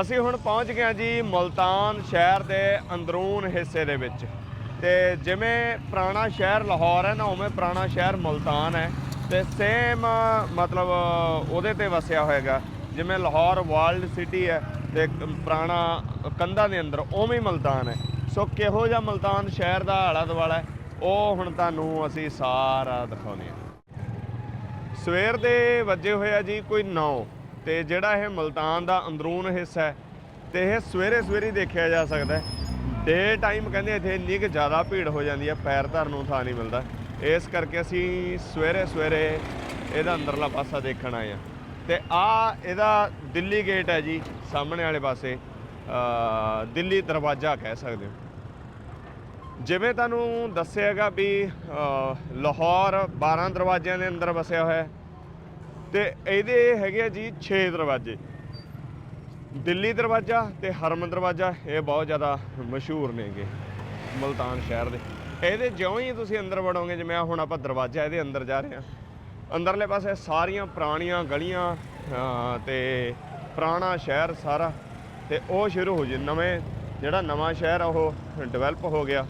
ਅਸੀਂ ਹੁਣ ਪਹੁੰਚ ਗਏ ਹਾਂ ਜੀ ਮੁਲਤਾਨ ਸ਼ਹਿਰ ਦੇ ਅੰਦਰੂਨ ਹਿੱਸੇ ਦੇ ਵਿੱਚ। ਤੇ ਜਿਵੇਂ ਪੁਰਾਣਾ ਸ਼ਹਿਰ ਲਾਹੌਰ ਹੈ ਨਾ, ਉਵੇਂ ਪੁਰਾਣਾ ਸ਼ਹਿਰ ਮੁਲਤਾਨ ਹੈ। ਤੇ ਸੇਮ ਮਤਲਬ ਉਹਦੇ ਤੇ ਵਸਿਆ ਹੋਏਗਾ। ਜਿਵੇਂ ਲਾਹੌਰ ਵਰਲਡ ਸਿਟੀ ਹੈ ਤੇ ਪੁਰਾਣਾ ਕੰਧਾਂ ਦੇ ਅੰਦਰ, ਉਵੇਂ ਹੀ ਮੁਲਤਾਨ ਹੈ। ਸੋ ਕਿਹੋ ਜਿਹਾ ਮੁਲਤਾਨ ਸ਼ਹਿਰ ਦਾ ਆਲਾ ਦੁਆਲਾ ਹੈ, ਉਹ ਹੁਣ ਤੁਹਾਨੂੰ ਅਸੀਂ ਸਾਰਾ ਦਿਖਾਉਂਦੇ ਹਾਂ। ਸਵੇਰ ਦੇ ਵੱਜੇ ਹੋਏ ਆ ਜੀ ਕੋਈ 9 ਤੇ ਜਿਹੜਾ ਇਹ ਮਲਤਾਨ ਦਾ ਅੰਦਰੂਨ ਹਿੱਸਾ ਹੈ ਤੇ ਇਹ ਸਵੇਰੇ ਸਵੇਰੇ ਦੇਖਿਆ ਜਾ ਸਕਦਾ ਡੇ ਟਾਈਮ ਕਹਿੰਦੇ ਇੱਥੇ ਇੰਨੀ ਕੁ ਜ਼ਿਆਦਾ ਭੀੜ ਹੋ ਜਾਂਦੀ ਹੈ, ਪੈਰ ਧਰਨ ਨੂੰ ਥਾਂ ਨਹੀਂ ਮਿਲਦਾ। ਇਸ ਕਰਕੇ ਅਸੀਂ ਸਵੇਰੇ ਸਵੇਰੇ ਇਹਦਾ ਅੰਦਰਲਾ ਪਾਸਾ ਦੇਖਣ ਆਏ ਆ ਤੇ ਆ ਇਹਦਾ ਦਿੱਲੀ ਗੇਟ ਹੈ ਜੀ, ਸਾਹਮਣੇ ਵਾਲੇ ਪਾਸੇ ਦਿੱਲੀ ਦਰਵਾਜ਼ਾ ਕਹਿ ਸਕਦੇ ਹੋ। ਜਿਵੇਂ ਤੁਹਾਨੂੰ ਦੱਸਿਆਗਾ ਵੀ ਲਾਹੌਰ 12 ਦਰਵਾਜ਼ਿਆਂ ਦੇ ਅੰਦਰ ਵਸਿਆ ਹੋਇਆ ਹੈ ਤੇ ਇਹਦੇ ਹੈਗੇ ਆ ਜੀ 6 ਦਰਵਾਜ਼ੇ। ਦਿੱਲੀ ਦਰਵਾਜ਼ਾ ਤੇ ਹਰਮਨ ਦਰਵਾਜ਼ਾ ਇਹ ਬਹੁਤ ਜ਼ਿਆਦਾ ਮਸ਼ਹੂਰ ਨੇਗੇ ਮਲਤਾਨ ਸ਼ਹਿਰ ਦੇ। ਇਹਦੇ ਜਿਉਂ ਹੀ ਤੁਸੀਂ ਅੰਦਰ ਵੜੋਗੇ ਜਿਵੇਂ ਹੁਣ ਆਪਾਂ ਦਰਵਾਜ਼ਾ ਇਹਦੇ ਅੰਦਰ ਜਾ ਰਹੇ ਹਾਂ। ਅੰਦਰਲੇ ਪਾਸੇ ਸਾਰੀਆਂ ਪੁਰਾਣੀਆਂ ਗਲੀਆਂ ਅ, ਤੇ ਪੁਰਾਣਾ ਸ਼ਹਿਰ ਸਾਰਾ। ਤੇ ਉਹ ਸ਼ੁਰੂ ਹੋ ਜੇ ਨਵੇਂ ਜਿਹੜਾ ਨਵਾਂ ਸ਼ਹਿਰ ਆ ਉਹ ਡਿਵੈਲਪ ਹੋ ਗਿਆ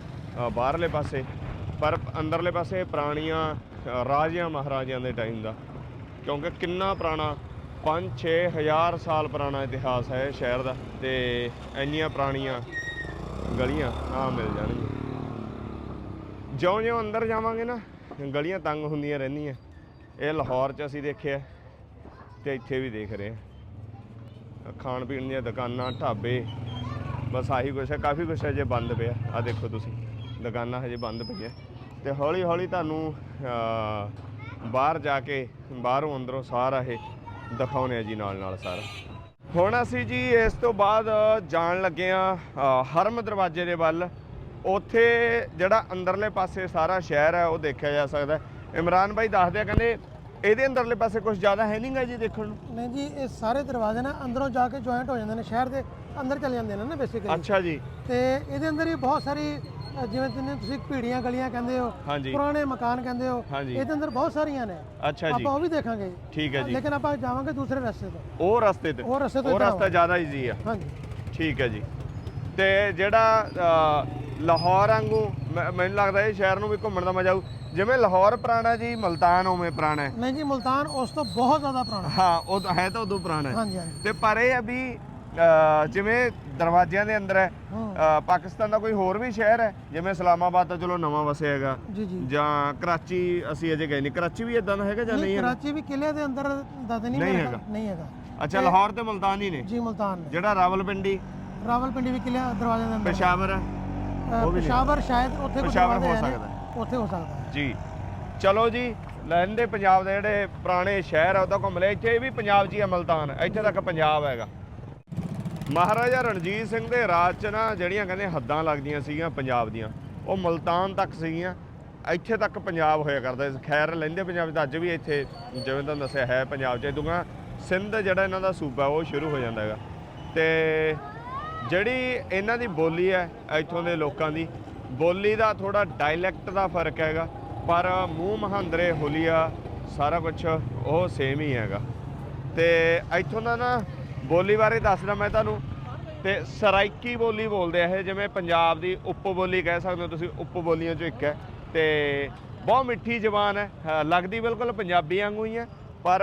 ਬਾਹਰਲੇ ਪਾਸੇ। ਪਰ ਅੰਦਰਲੇ ਪਾਸੇ ਪੁਰਾਣੀਆਂ ਰਾਜਿਆਂ ਮਹਾਰਾਜਿਆਂ ਦੇ ਟਾਈਮ ਦਾ। ਕਿਉਂਕਿ ਕਿੰਨਾ ਪੁਰਾਣਾ 5-6 ਹਜ਼ਾਰ ਸਾਲ ਪੁਰਾਣਾ ਇਤਿਹਾਸ ਹੈ ਇਹ ਸ਼ਹਿਰ ਦਾ ਤੇ ਇੰਨੀਆਂ ਪੁਰਾਣੀਆਂ ਗਲੀਆਂ ਆ ਮਿਲ ਜਾਣਗੀਆਂ। ਜਿਉਂ-ਜਿਉਂ ਅੰਦਰ ਜਾਵਾਂਗੇ ਨਾ, ਗਲੀਆਂ ਤੰਗ ਹੁੰਦੀਆਂ ਰਹਿੰਦੀਆਂ। ਇਹ ਲਾਹੌਰ 'ਚ ਅਸੀਂ ਦੇਖਿਆ ਤੇ ਇੱਥੇ ਵੀ ਦੇਖ ਰਹੇ ਹਾਂ। ਖਾਣ ਪੀਣ ਦੀਆਂ ਦੁਕਾਨਾਂ, ਢਾਬੇ, ਬਸ ਆਹੀ ਕੁਛ ਹੈ, ਕਾਫੀ ਕੁਛ ਹੈ ਜੇ ਬੰਦ ਪਿਆ। ਆ ਦੇਖੋ ਤੁਸੀਂ, ਦੁਕਾਨਾਂ ਹਜੇ ਬੰਦ ਪਈਆਂ। ਤੇ ਹੌਲੀ ਹੌਲੀ ਤੁਹਾਨੂੰ ਬਾਹਰ ਜਾ ਕੇ ਬਾਹਰੋਂ ਅੰਦਰੋਂ ਸਾਰਾ ਇਹ ਦਿਖਾਉਣੇ ਆ ਜੀ ਨਾਲ ਨਾਲ ਸਾਰਾ। ਹੁਣ ਅਸੀਂ ਜੀ ਇਸ ਤੋਂ ਬਾਅਦ ਜਾਣ ਲੱਗੇ ਆ ਹਰਮ ਦਰਵਾਜ਼ੇ ਦੇ ਵੱਲ। ਉੱਥੇ ਜਿਹੜਾ ਅੰਦਰਲੇ ਪਾਸੇ ਸਾਰਾ ਸ਼ਹਿਰ ਹੈ ਉਹ ਦੇਖਿਆ ਜਾ ਸਕਦਾ। ਇਮਰਾਨ ਭਾਈ ਦੱਸਦੇ ਆ ਕਹਿੰਦੇ ਇਹਦੇ ਅੰਦਰਲੇ ਪਾਸੇ ਕੁਝ ਜ਼ਿਆਦਾ ਹੈ ਨਹੀਂਗਾ ਜੀ ਦੇਖਣ ਨੂੰ? ਨਹੀਂ ਜੀ ਇਹ ਸਾਰੇ ਦਰਵਾਜ਼ੇ ਨਾ ਅੰਦਰੋਂ ਜਾ ਕੇ ਜੁਆਇੰਟ ਹੋ ਜਾਂਦੇ ਨੇ ਸ਼ਹਿਰ ਦੇ ਅੰਦਰ ਚਲੇ ਜਾਂਦੇ ਨੇ ਨਾ ਬੇਸਿਕਲੀ ਅੱਛਾ ਜੀ। ਤੇ ਇਹਦੇ ਅੰਦਰ ਹੀ ਬਹੁਤ ਸਾਰੀ ਜਿਵੇਂ ਜਿੰਨੇ ਤੁਸੀਂ ਭੀੜੀਆਂ ਗਲੀਆਂ ਕਹਿੰਦੇ ਹੋ ਹਾਂਜੀ। ਪੁਰਾਣੇ ਮਕਾਨ ਕਹਿੰਦੇ ਹੋ ਹਾਂਜੀ। ਇਹਦੇ ਅੰਦਰ ਬਹੁਤ ਸਾਰੀਆਂ ਨੇ। ਅੱਛਾ ਜੀ। ਆਪਾਂ ਉਹ ਵੀ ਦੇਖਾਂਗੇ। ਠੀਕ ਹੈ ਜੀ। ਲੇਕਿਨ ਆਪਾਂ ਜਾਵਾਂਗੇ ਦੂਸਰੇ ਰਸਤੇ ਤੋਂ। ਉਹ ਰਸਤੇ ਤੇ। ਉਹ ਰਸਤੇ ਤੋਂ ਉਹ ਇੱਧਰ ਰਸਤਾ ਜ਼ਿਆਦਾ ਈਜ਼ੀ ਆ। ਹਾਂਜੀ। ਠੀਕ ਹੈ ਜੀ। ਤੇ ਜਿਹੜਾ ਅ, ਲਾਹੌਰ ਵਾਂਗੂ ਮੈਂ- ਮੈਨੂੰ ਲੱਗਦਾ ਇਹ ਸ਼ਹਿਰ ਨੂੰ ਵੀ ਘੁੰਮਣ ਦਾ ਮਜ਼ਾ ਆਊ। ਜਿਵੇਂ ਲਾਹੌਰ ਪੁਰਾਣਾ ਜੀ ਮਲਤਾਨ ਉਵੇਂ ਪੁਰਾਣਾ ਹੈ। ਨਹੀਂ ਜੀ ਮੁਲਤਾਨ ਉਸ ਤੋਂ ਬਹੁਤ ਜ਼ਿਆਦਾ ਪੁਰਾਣਾ ਹਾਂ ਉਹ ਤਾਂ ਹੈ ਤਾਂ ਉਦੋਂ ਪੁਰਾਣਾ ਹੈ। ਹਾਂਜੀ ਹਾਂਜੀ। ਤੇ ਪਰ ਇਹ ਆ ਵੀ ਜਿਵੇਂ ਦਰਵਾਜ਼ਿਆਂ ਦੇ ਅੰਦਰ ਹੈ ਪਾਕਿਸਤਾਨ ਦਾ ਕੋਈ ਹੋਰ ਵੀ ਸ਼ਹਿਰ ਹੈ? ਜਿਵੇਂ ਇਸਲਾਮਾਬਾਦ ਤਾਂ ਚਲੋ ਨਵਾਂ ਵਸਿਆ ਹੈਗਾ। ਜੀ ਜੀ। ਜਾਂ ਕਰਾਚੀ ਅਸੀਂ ਅਜੇ ਗਏ ਨਹੀਂ ਕਰਾਚੀ ਵੀ ਇਦਾਂ ਦਾ ਹੈਗਾ ਜਾਂ ਨਹੀਂ ਕਰਾਚੀ ਵੀ ਕਿਲੇ ਦੇ ਅੰਦਰ ਦਾ ਤਾਂ ਨਹੀਂ ਹੈਗਾ। ਨਹੀਂ ਹੈਗਾ। ਅੱਛਾ ਲਾਹੌਰ ਤੇ ਮਲਤਾਨ ਹੀ ਨੇ? ਜੀ ਮੁਲਤਾਨ ਨੇ। ਜਿਹੜਾ ਰਾਵਲਪਿੰਡੀ? ਰਾਵਲਪਿੰਡੀ ਵੀ ਕਿਲੇ ਦਰਵਾਜ਼ੇ ਦੇ ਅੰਦਰ। ਪੇਸ਼ਾਵਰ। ਪੇਸ਼ਾਵਰ ਸ਼ਾਇਦ ਉੱਥੇ ਕੋਈ ਪੇਸ਼ਾਵਰ ਦਰਵਾਜ਼ੇ ਹੋ ਸਕਦਾ ਉੱਥੇ ਹੋ ਸਕਦਾ ਜੀ। ਚਲੋ ਜੀ ਲਹਿੰਦੇ ਪੰਜਾਬ ਦੇ ਜਿਹੜੇ ਪੁਰਾਣੇ ਸ਼ਹਿਰ ਆ ਉਹਦਾ ਘੁੰਮ ਲਿਆ ਇੱਥੇ ਵੀ ਪੰਜਾਬ ਹੀ ਆ ਮਲਤਾਨ। ਇੱਥੇ ਤੱਕ ਪੰਜਾਬ ਹੈਗਾ। ਮਹਾਰਾਜਾ ਰਣਜੀਤ ਸਿੰਘ ਦੇ ਰਾਜ 'ਚ ਨਾ ਜਿਹੜੀਆਂ ਕਹਿੰਦੇ ਹੱਦਾਂ ਲੱਗਦੀਆਂ ਸੀਗੀਆਂ ਪੰਜਾਬ ਦੀਆਂ, ਉਹ ਮਲਤਾਨ ਤੱਕ ਸੀਗੀਆਂ। ਇੱਥੇ ਤੱਕ ਪੰਜਾਬ ਹੋਇਆ ਕਰਦਾ ਖੈਰ, ਲੈਂਦੇ ਪੰਜਾਬ ਦਾ ਅੱਜ ਵੀ ਇੱਥੇ ਜਿਵੇਂ ਤੁਹਾਨੂੰ ਦੱਸਿਆ ਹੈ ਪੰਜਾਬ 'ਚ। ਇਦੂਗਾ ਸਿੰਧ ਜਿਹੜਾ ਇਹਨਾਂ ਦਾ ਸੂਬਾ, ਉਹ ਸ਼ੁਰੂ ਹੋ ਜਾਂਦਾ ਹੈਗਾ। ਤੇ ਜਿਹੜੀ ਇਹਨਾਂ ਦੀ ਬੋਲੀ ਹੈ, ਇੱਥੋਂ ਦੇ ਲੋਕਾਂ ਦੀ, ਬੋਲੀ ਦਾ ਥੋੜਾ ਡਾਇਲੈਕਟ ਦਾ ਫ਼ਰਕ ਹੈਗਾ। ਪਰ ਮੂੰਹ ਮਹਾਂਦਰੇ, ਹੁਲੀਆ, ਸਾਰਾ ਕੁਝ ਉਹ ਸੇਮ ਹੀ ਹੈਗਾ। ਤੇ ਇੱਥੋਂ ਦਾ ਨਾ ਬੋਲੀ ਬਾਰੇ ਦੱਸਦਾ ਮੈਂ ਤੁਹਾਨੂੰ। ਤੇ ਸਰਾਇਕੀ ਬੋਲੀ ਬੋਲਦੇ ਆ ਇਹ, ਜਿਵੇਂ ਪੰਜਾਬ ਦੀ ਉਪ ਬੋਲੀ ਕਹਿ ਸਕਦੇ ਹੋ ਤੁਸੀਂ ਉਪ ਬੋਲੀਆਂ ਚੋਂ ਇੱਕ ਹੈ। ਤੇ ਬਹੁਤ ਮਿੱਠੀ ਜ਼ਬਾਨ ਹੈ ਲੱਗਦੀ ਬਿਲਕੁਲ ਪੰਜਾਬੀ ਵਾਂਗੂ ਹੀ ਹੈ, ਪਰ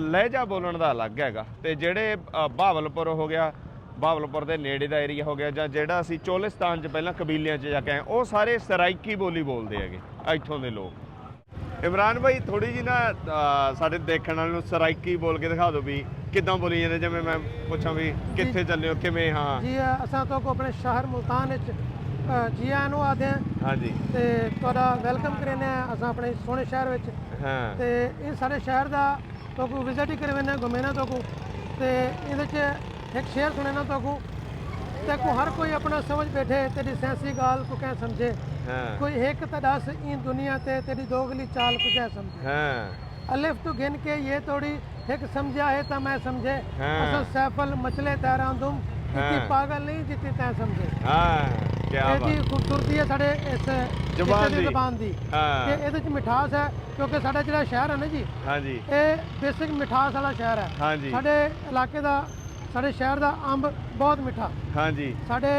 ਲਹਿਜਾ ਬੋਲਣ ਦਾ ਅਲੱਗ ਹੈਗਾ। ਤੇ ਜਿਹੜੇ ਬਹਾਵਲਪੁਰ ਹੋ ਗਿਆ ਬਹਾਵਲਪੁਰ ਦੇ ਨੇੜੇ ਦਾ ਏਰੀਆ ਹੋ ਗਿਆ, ਜਾਂ ਜਿਹੜਾ ਅਸੀਂ ਚੋਲਿਸਤਾਨ 'ਚ ਪਹਿਲਾਂ ਕਬੀਲਿਆਂ 'ਚ ਜਾ ਕੇ ਆਏ, ਉਹ ਸਾਰੇ ਸਰਾਇਕੀ ਬੋਲੀ ਬੋਲਦੇ ਹੈਗੇ, ਇੱਥੋਂ ਦੇ ਲੋਕ। ਇਮਰਾਨ ਭਾਈ ਥੋੜੀ ਜੀ ਨਾ ਸਾਡੇ ਦੇਖਣ ਵਾਲੇ ਨੂੰ ਸਰਾਈਕੀ ਬੋਲ ਕੇ ਦਿਖਾ ਦਿਓ ਵੀ ਕਿੱਦਾਂ ਬੋਲੀ ਜਾਂਦੇ? ਜਿਵੇਂ ਮੈਂ ਪੁੱਛਾਂ ਵੀ ਕਿੱਥੇ ਚੱਲੇ ਹੋ? ਕਿਵੇਂ? ਹਾਂ। ਜੀ ਅਸਾਂ ਤੋਂ ਕੋ ਆਪਣੇ ਸ਼ਹਿਰ ਮੁਲਤਾਨ ਵਿੱਚ ਜੀ ਆਇਆਂ ਨੂੰ ਆਦੇ ਹਾਂ। ਹਾਂਜੀ। ਤੇ ਤੁਹਾਡਾ ਵੈਲਕਮ ਕਰਨੇ ਆ ਅਸਾਂ ਆਪਣੇ ਸੋਹਣੇ ਸ਼ਹਿਰ ਵਿੱਚ। ਹਾਂ। ਤੇ ਇਹ ਸਾਡੇ ਸ਼ਹਿਰ ਦਾ ਤੋਂ ਕੋ ਵਿਜ਼ਿਟ ਹੀ ਕਰਵੇਨੇ ਘੁੰਮੇਨਾ ਤੋਂ ਕੋ। ਤੇ ਇਹਦੇ ਚ ਇੱਕ ਸ਼ੇਰ ਸੁਣੇਨਾ ਤੋਂ ਕੋ। ਤੇ ਕੋ ਹਰ ਕੋਈ ਆਪਣਾ ਸਮਝ ਬੈਠੇ ਤੇਰੀ ਸੈਂਸੀ ਗਾਲ ਕੋ ਕਹਿ ਸਮਝੇ। ਹਾਂ। ਕੋਈ ਇੱਕ ਤਾਂ ਦੱਸ ਇਨ ਦੁਨੀਆ ਤੇ ਤੇਰੀ ਦੋਗਲੀ ਚਾਲ ਕੋ ਕਹਿ ਸਮਝੇ। ਹਾਂ। ਅਲਿਫ ਤੋਂ ਗਿਣ ਕੇ ਇਹ ਤੋੜੀ ਇੱਕ ਸਮਝਿਆ ਹੈ ਤਾਂ ਮੈਂ ਸਮਝੇ ਹਾਂ। ਅਸਲ ਸੈਫਲ ਮਚਲੇ ਤੈਰਾਂ ਤੁਮ ਹਾਂ। ਇਤੀ ਪਾਗਲ ਨਹੀਂ ਜਿੱਤੀ ਤੈਂ ਸਮਝੇ ਹਾਂ ਕੀ ਇਹ ਬਾਤ ਜੀ ਖੂਬਸੂਰਤੀ ਹੈ ਸਾਡੇ ਇਸ ਜ਼ੁਬਾਨ ਦੀ। ਜ਼ੁਬਾਨ ਦੀ ਤੇ ਇਹਦੇ ਚ ਮਿਠਾਸ ਹੈ ਕਿਉਂਕਿ ਸਾਡਾ ਜਿਹੜਾ ਸ਼ਹਿਰ ਹੈ ਨਾ ਜੀ ਹਾਂਜੀ ਇਹ ਬੇਸਿਕ ਮਿਠਾਸ ਵਾਲਾ ਸ਼ਹਿਰ ਹੈ ਸਾਡੇ ਇਲਾਕੇ ਦਾ ਸਾਡੇ ਸ਼ਹਿਰ ਦਾ ਅੰਬ ਬਹੁਤ ਮਿੱਠਾ ਹਾਂਜੀ ਸਾਡੇ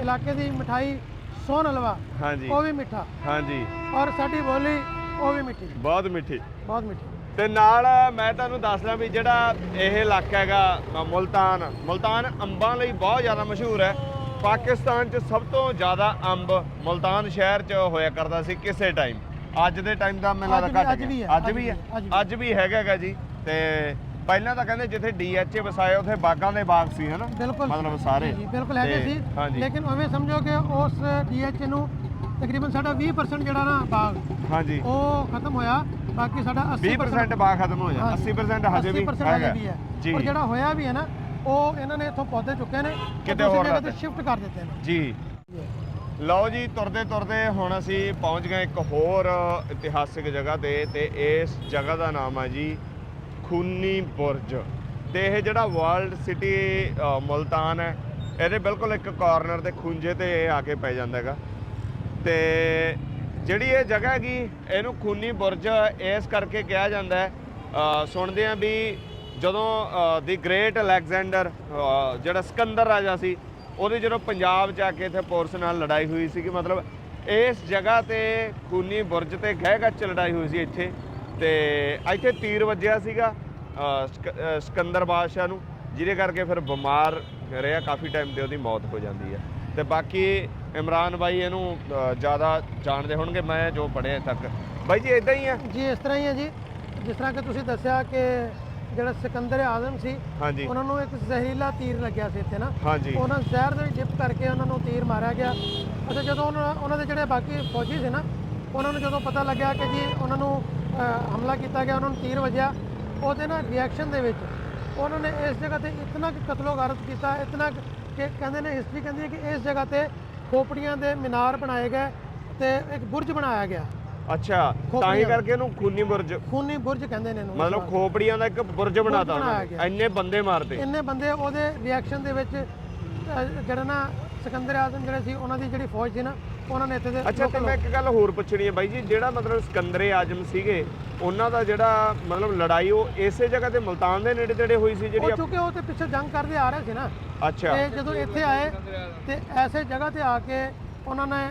ਇਲਾਕੇ ਦੀ ਮਠਾਈ ਸੋਨ ਹਲਵਾ ਹਾਂਜੀ ਉਹ ਵੀ ਮਿੱਠਾ ਹਾਂਜੀ ਔਰ ਸਾਡੀ ਬੋਲੀ ਉਹ ਵੀ ਮਿੱਠੀ ਬਹੁਤ ਮਿੱਠੀ ਬਹੁਤ ਮਿੱਠੀ ਤੇ ਨਾਲ ਮੈਂ ਤੁਹਾਨੂੰ ਦੱਸਦਾ ਵੀ ਜਿਹੜਾ ਇਹ ਇਲਾਕਾ ਹੈਗਾ ਮੁਲਤਾਨ ਮੁਲਤਾਨ ਅੰਬਾਂ ਲਈ ਬਹੁਤ ਜ਼ਿਆਦਾ ਮਸ਼ਹੂਰ ਹੈ। ਪਾਕਿਸਤਾਨ 'ਚ ਸਭ ਤੋਂ ਜ਼ਿਆਦਾ ਅੰਬ ਮੁਲਤਾਨ ਸ਼ਹਿਰ 'ਚ ਹੋਇਆ ਕਰਦਾ ਸੀ ਕਿਸੇ ਟਾਈਮ। ਅੱਜ ਦੇ ਟਾਈਮ ਦਾ ਮੈਨੂੰ ਲੱਗਦਾ ਘਟ ਗਿਆ। ਅੱਜ ਵੀ ਹੈ। ਅੱਜ ਵੀ। ਅੱਜ ਵੀ ਹੈਗਾ ਗਾ ਜੀ। ਤੇ ਪਹਿਲਾਂ ਤਾਂ ਕਹਿੰਦੇ ਜਿੱਥੇ ਡੀਐਚਏ ਵਸਾਏ ਉੱਥੇ ਬਾਗਾਂ ਦੇ ਬਾਗ ਸੀ ਹਨਾ? ਬਿਲਕੁਲ। ਮਤਲਬ ਸਾਰੇ। ਜੀ, ਬਿਲਕੁਲ ਹੈਗੇ ਸੀ। ਲੇਕਿਨ ਉਵੇਂ ਸਮਝੋ ਕਿ ਉਸ ਡੀਐਚ ਨੂੰ ਤਕਰੀਬਨ ਸਾਡਾ 20% ਜਿਹੜਾ ਨਾ ਬਾਗ ਹਾਂਜੀ। ਉਹ ਖਤਮ ਹੋਇਆ। ਬਾਕੀ ਸਾਡਾ 80% 20% ਬਾਗ ਖਤਮ ਹੋ ਹਾਂਜੀ। 80% ਹਜੇ ਵੀ 80% ਹਜੇ ਹੈਗਾ। ਵੀ ਹੈ। ਜੀ। ਔਰ ਜਿਹੜਾ ਹੋਇਆ ਵੀ ਹੈ ਨਾ ਉਹ ਇਹਨਾਂ ਨੇ ਇੱਥੋਂ ਪੌਦੇ ਚੁੱਕੇ ਨੇ ਕਿਤੇ ਹੋਰ ਜਗ੍ਹਾ ਰੱਖ ਤੇ ਸ਼ਿਫਟ ਕਰ ਦਿੱਤੇ ਨੇ। ਜੀ। ਲਓ ਜੀ ਤੁਰਦੇ ਤੁਰਦੇ ਹੁਣ ਅਸੀਂ ਪਹੁੰਚ ਗਏ ਇੱਕ ਹੋਰ ਇਤਿਹਾਸਿਕ ਜਗ੍ਹਾ ਤੇ ਤੇ ਇਸ ਜਗ੍ਹਾ ਦਾ ਨਾਮ ਹੈ ਜੀ ਖੂਨੀ ਬੁਰਜ। ਤੇ ਇਹ ਜਿਹੜਾ ਵਰਲਡ ਸਿਟੀ ਮੁਲਤਾਨ ਹੈ ਇਹਦੇ ਬਿਲਕੁਲ ਇੱਕ ਕਾਰਨਰ ਤੇ ਖੁੰਝੇ ਤੇ ਇਹ ਆ ਕੇ ਪੈ ਜਾਂਦਾ ਹੈਗਾ। ਤੇ ਜਿਹੜੀ ਇਹ ਜਗ੍ਹਾ ਹੈਗੀ ਇਹਨੂੰ ਖੂਨੀ ਬੁਰਜ ਇਸ ਕਰਕੇ ਕਿਹਾ ਜਾਂਦਾ ਹੈ। ਸੁਣਦੇ ਆ ਵੀ ਜਦੋਂ ਦੀ ਗ੍ਰੇਟ ਅਲੈਗਜ਼ੈਂਡਰ ਜਿਹੜਾ ਸਿਕੰਦਰ ਰਾਜਾ ਸੀ ਉਹਦੀ ਜਦੋਂ ਪੰਜਾਬ 'ਚ ਆ ਕੇ ਇੱਥੇ ਪੋਰਸ ਨਾਲ ਲੜਾਈ ਹੋਈ ਸੀ ਕਿ ਮਤਲਬ ਇਸ ਜਗ੍ਹਾ ਤੇ ਖੂਨੀ ਬੁਰਜ ਤੇ ਗਹਿ ਗੱਚ ਲੜਾਈ ਹੋਈ ਸੀ ਇੱਥੇ। ਤੇ ਇੱਥੇ ਤੀਰ ਵੱਜਿਆ ਸੀਗਾ ਅ, ਸਿਕੰਦਰ ਬਾਦਸ਼ਾਹ ਨੂੰ ਜਿਹਦੇ ਕਰਕੇ ਫਿਰ ਬਿਮਾਰ ਰਿਹਾ ਕਾਫੀ ਟਾਈਮ ਤੇ ਉਹਦੀ ਮੌਤ ਹੋ ਜਾਂਦੀ ਹੈ। ਤੇ ਬਾਕੀ ਇਮਰਾਨ ਬਾਈ ਇਹਨੂੰ ਜ਼ਿਆਦਾ ਜਾਣਦੇ ਹੋਣਗੇ ਮੈਂ ਜੋ ਪੜ੍ਹਿਆ ਤੱਕ। ਬਾਈ ਜੀ ਇਦਾਂ ਹੀ ਆ? ਜੀ ਇਸ ਤਰ੍ਹਾਂ ਹੀ ਹੈ ਜੀ। ਜਿਸ ਤਰ੍ਹਾਂ ਕਿ ਤੁਸੀਂ ਦੱਸਿਆ ਕਿ ਜਿਹੜਾ ਸਿਕੰਦਰ ਆਜ਼ਮ ਸੀ ਹਾਂਜੀ। ਉਹਨਾਂ ਨੂੰ ਇੱਕ ਜ਼ਹਿਰੀਲਾ ਤੀਰ ਲੱਗਿਆ ਸੀ ਇੱਥੇ ਨਾ। ਹਾਂਜੀ। ਉਹਨਾਂ ਜ਼ਹਿਰ ਦੇ ਵਿੱਚ ਡਿਪ ਕਰਕੇ ਉਹਨਾਂ ਨੂੰ ਤੀਰ ਮਾਰਿਆ ਗਿਆ। ਅਤੇ ਜਦੋਂ ਉਹਨਾਂ ਉਹਨਾਂ ਦੇ ਜਿਹੜੇ ਬਾਕੀ ਫੌਜੀ ਸੀ ਨਾ ਉਹਨਾਂ ਨੂੰ ਜਦੋਂ ਪਤਾ ਲੱਗਿਆ ਕਿ ਜੀ ਉਹਨਾਂ ਨੂੰ ਹਮਲਾ ਕੀਤਾ ਗਿਆ ਉਹਨਾਂ ਨੂੰ ਤੀਰ ਵੱਜਿਆ ਉਹਦੇ ਨਾਲ ਰਿਐਕਸ਼ਨ ਦੇ ਵਿੱਚ ਉਹਨਾਂ ਨੇ ਇਸ ਜਗ੍ਹਾ ਤੇ ਇਤਨਾ ਕੁ ਕਤਲੋਗਾਰਤ ਕੀਤਾ ਇਤਨਾ ਕੁ ਕਹਿੰਦੇ ਨੇ ਹਿਸਟਰੀ ਕਹਿੰਦੀ ਹੈ ਕਿ ਇਸ ਜਗ੍ਹਾ ਤੇ ਖੋਪੜੀਆਂ ਦੇ ਮੀਨਾਰ ਬਣਾਏ ਗਏ ਤੇ ਇੱਕ ਬੁਰਜ ਬਣਾਇਆ ਗਿਆ ਅੱਛਾ ਤਾਂ ਹੀ। ਕਰਕੇ ਇਹਨੂੰ ਖੂਨੀ ਬੁਰਜ ਖੂਨੀ ਬੁਰਜ ਕਹਿੰਦੇ ਨੇ ਇਹਨੂੰ ਮਤਲਬ ਖੋਪੜੀਆਂ ਦਾ ਇੱਕ ਬੁਰਜ ਬਣਾਤਾ ਉਹਨਾਂ। ਇੰਨੇ ਬੰਦੇ ਮਾਰਦੇ ਇੰਨੇ ਬੰਦੇ ਉਹਦੇ ਰਿਐਕਸ਼ਨ ਦੇ ਵਿੱਚ ਜਿਹੜਾ ਨਾ ਸਿਕੰਦਰ ਆਜ਼ਮ ਜਿਹੜੇ ਸੀ ਉਹਨਾਂ ਦੀ ਜਿਹੜੀ ਫੌਜ ਸੀ ਨਾ ਉਹਨਾਂ ਨੇ ਇੱਥੇ ਦੇ ਅੱਛਾ ਤੇ ਮੈਂ ਇੱਕ ਗੱਲ ਹੋਰ ਪੁੱਛਣੀ ਹੈ ਬਾਈ ਜੀ ਜਿਹੜਾ ਮਤਲਬ ਸਿਕੰਦਰੇ ਆਜਮ ਸੀਗੇ ਉਹਨਾਂ ਦਾ ਜਿਹੜਾ ਮਤਲਬ ਲੜਾਈ ਉਹ ਇਸੇ ਜਗ੍ਹਾ ਤੇ ਮੁਲਤਾਨ ਦੇ ਨੇੜੇ ਤੇੜੇ ਹੋਈ ਸੀ ਜਿਹੜੀ ਉਹ ਚੁੱਕੇ ਉਹ ਤੇ ਪਿੱਛੇ ਜੰਗ ਕਰਦੇ ਆ ਰਹੇ ਸੀ ਨਾ। ਅੱਛਾ। ਤੇ ਜਦੋਂ ਇੱਥੇ ਆਏ ਤੇ ਐਸੇ ਜਗ੍ਹਾ ਤੇ ਆ ਕੇ ਉਹਨਾਂ ਨੇ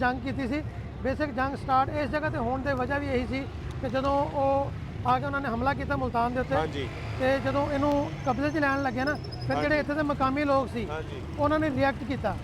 ਜੰਗ ਕੀਤੀ ਸੀ। ਬੇਸਿਕ ਜੰਗ ਸਟਾਰਟ ਇਸ ਜਗ੍ਹਾ ਤੇ ਹੋਣ ਦੀ ਵਜ੍ਹਾ ਵੀ ਇਹੀ ਸੀ ਕਿ ਜਦੋਂ ਉਹ ਆ ਕੇ ਉਹਨਾਂ ਨੇ ਹਮਲਾ ਕੀਤਾ ਮੁਲਤਾਨ ਦੇ ਉੱਤੇ ਹਾਂਜੀ। ਤੇ ਜਦੋਂ ਇਹਨੂੰ ਕਬਜ਼ੇ 'ਚ ਲੈਣ ਲੱਗੇ ਨਾ ਫਿਰ ਜਿਹੜੇ ਇੱਥੇ ਦੇ ਮਕਾਮੀ ਲੋਕ ਸੀ ਹਾਂਜੀ। ਉਹਨਾਂ ਨੇ ਰਿਐਕਟ ਕੀਤਾ।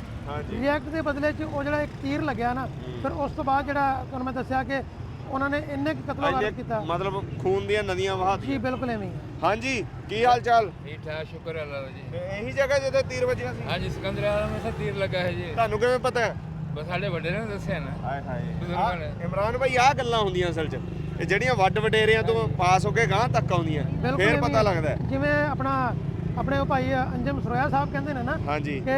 ਰਿਐਕਟ ਦੇ ਬਦਲੇ 'ਚ ਉਹ ਜਿਹੜਾ ਇੱਕ ਤੀਰ ਲੱਗਿਆ ਨਾ ਫਿਰ ਉਸ ਤੋਂ ਬਾਅਦ ਜਿਹੜਾ ਤੁਹਾਨੂੰ ਮੈਂ ਦੱਸਿਆ ਕਿ ਉਹਨਾਂ ਨੇ ਇੰਨੇ ਕੁ ਕਤਲੋਗਾਰਤ ਇੰਨੇ ਕੀਤਾ। ਮਤਲਬ ਖੂਨ ਦੀਆਂ ਨਦੀਆਂ ਜੀ ਵਹਾਤੀਆਂ ਬਿਲਕੁਲ ਐਵੇਂ। ਹਾਂਜੀ ਕੀ ਹਾਲ ਚਾਲ? ਠੀਕ ਠਾਕ ਸ਼ੁਕਰ ਹੈ ਅੱਲਾਹ ਦਾ ਜੀ। ਇਹੀ ਜਗ੍ਹਾ ਜਿੱਥੇ ਤੀਰ ਵੱਜਿਆ ਸੀ? ਹਾਂਜੀ ਸਿਕੰਦਰ ਆਲਮ ਵਿੱਚ ਤੀਰ ਲੱਗਾ ਹੈ ਜੀ। ਤੁਹਾਨੂੰ ਕਿਵੇਂ ਪਤਾ ਹੈ? ਬਸ ਸਾਡੇ ਵੱਡੇ ਨੇ ਦੱਸਿਆ ਨਾ। ਹਾਏ ਹਾਏ। ਇਮਰਾਨ ਭਾਈ ਆਹ ਗੱਲਾਂ ਹੁੰਦੀਆਂ ਅਸਲ 'ਚ। ਇਹ ਜਿਹੜੀਆਂ ਵੱਡ ਵਡੇਰਿਆਂ ਤੋਂ ਪਾਸ ਹੋ ਕੇ ਗਾਂ ਤੱਕ ਆਉਂਦੀਆਂ। ਫੇਰ ਪਤਾ। ਲੱਗਦਾ। ਜਿਵੇਂ ਆਪਣਾ ਆਪਣੇ ਉਹ ਭਾਈ ਅੰਜਮ ਸਰੋਇਆ ਸਾਹਿਬ ਕਹਿੰਦੇ ਨੇ ਨਾ ਹਾਂਜੀ। ਕਿ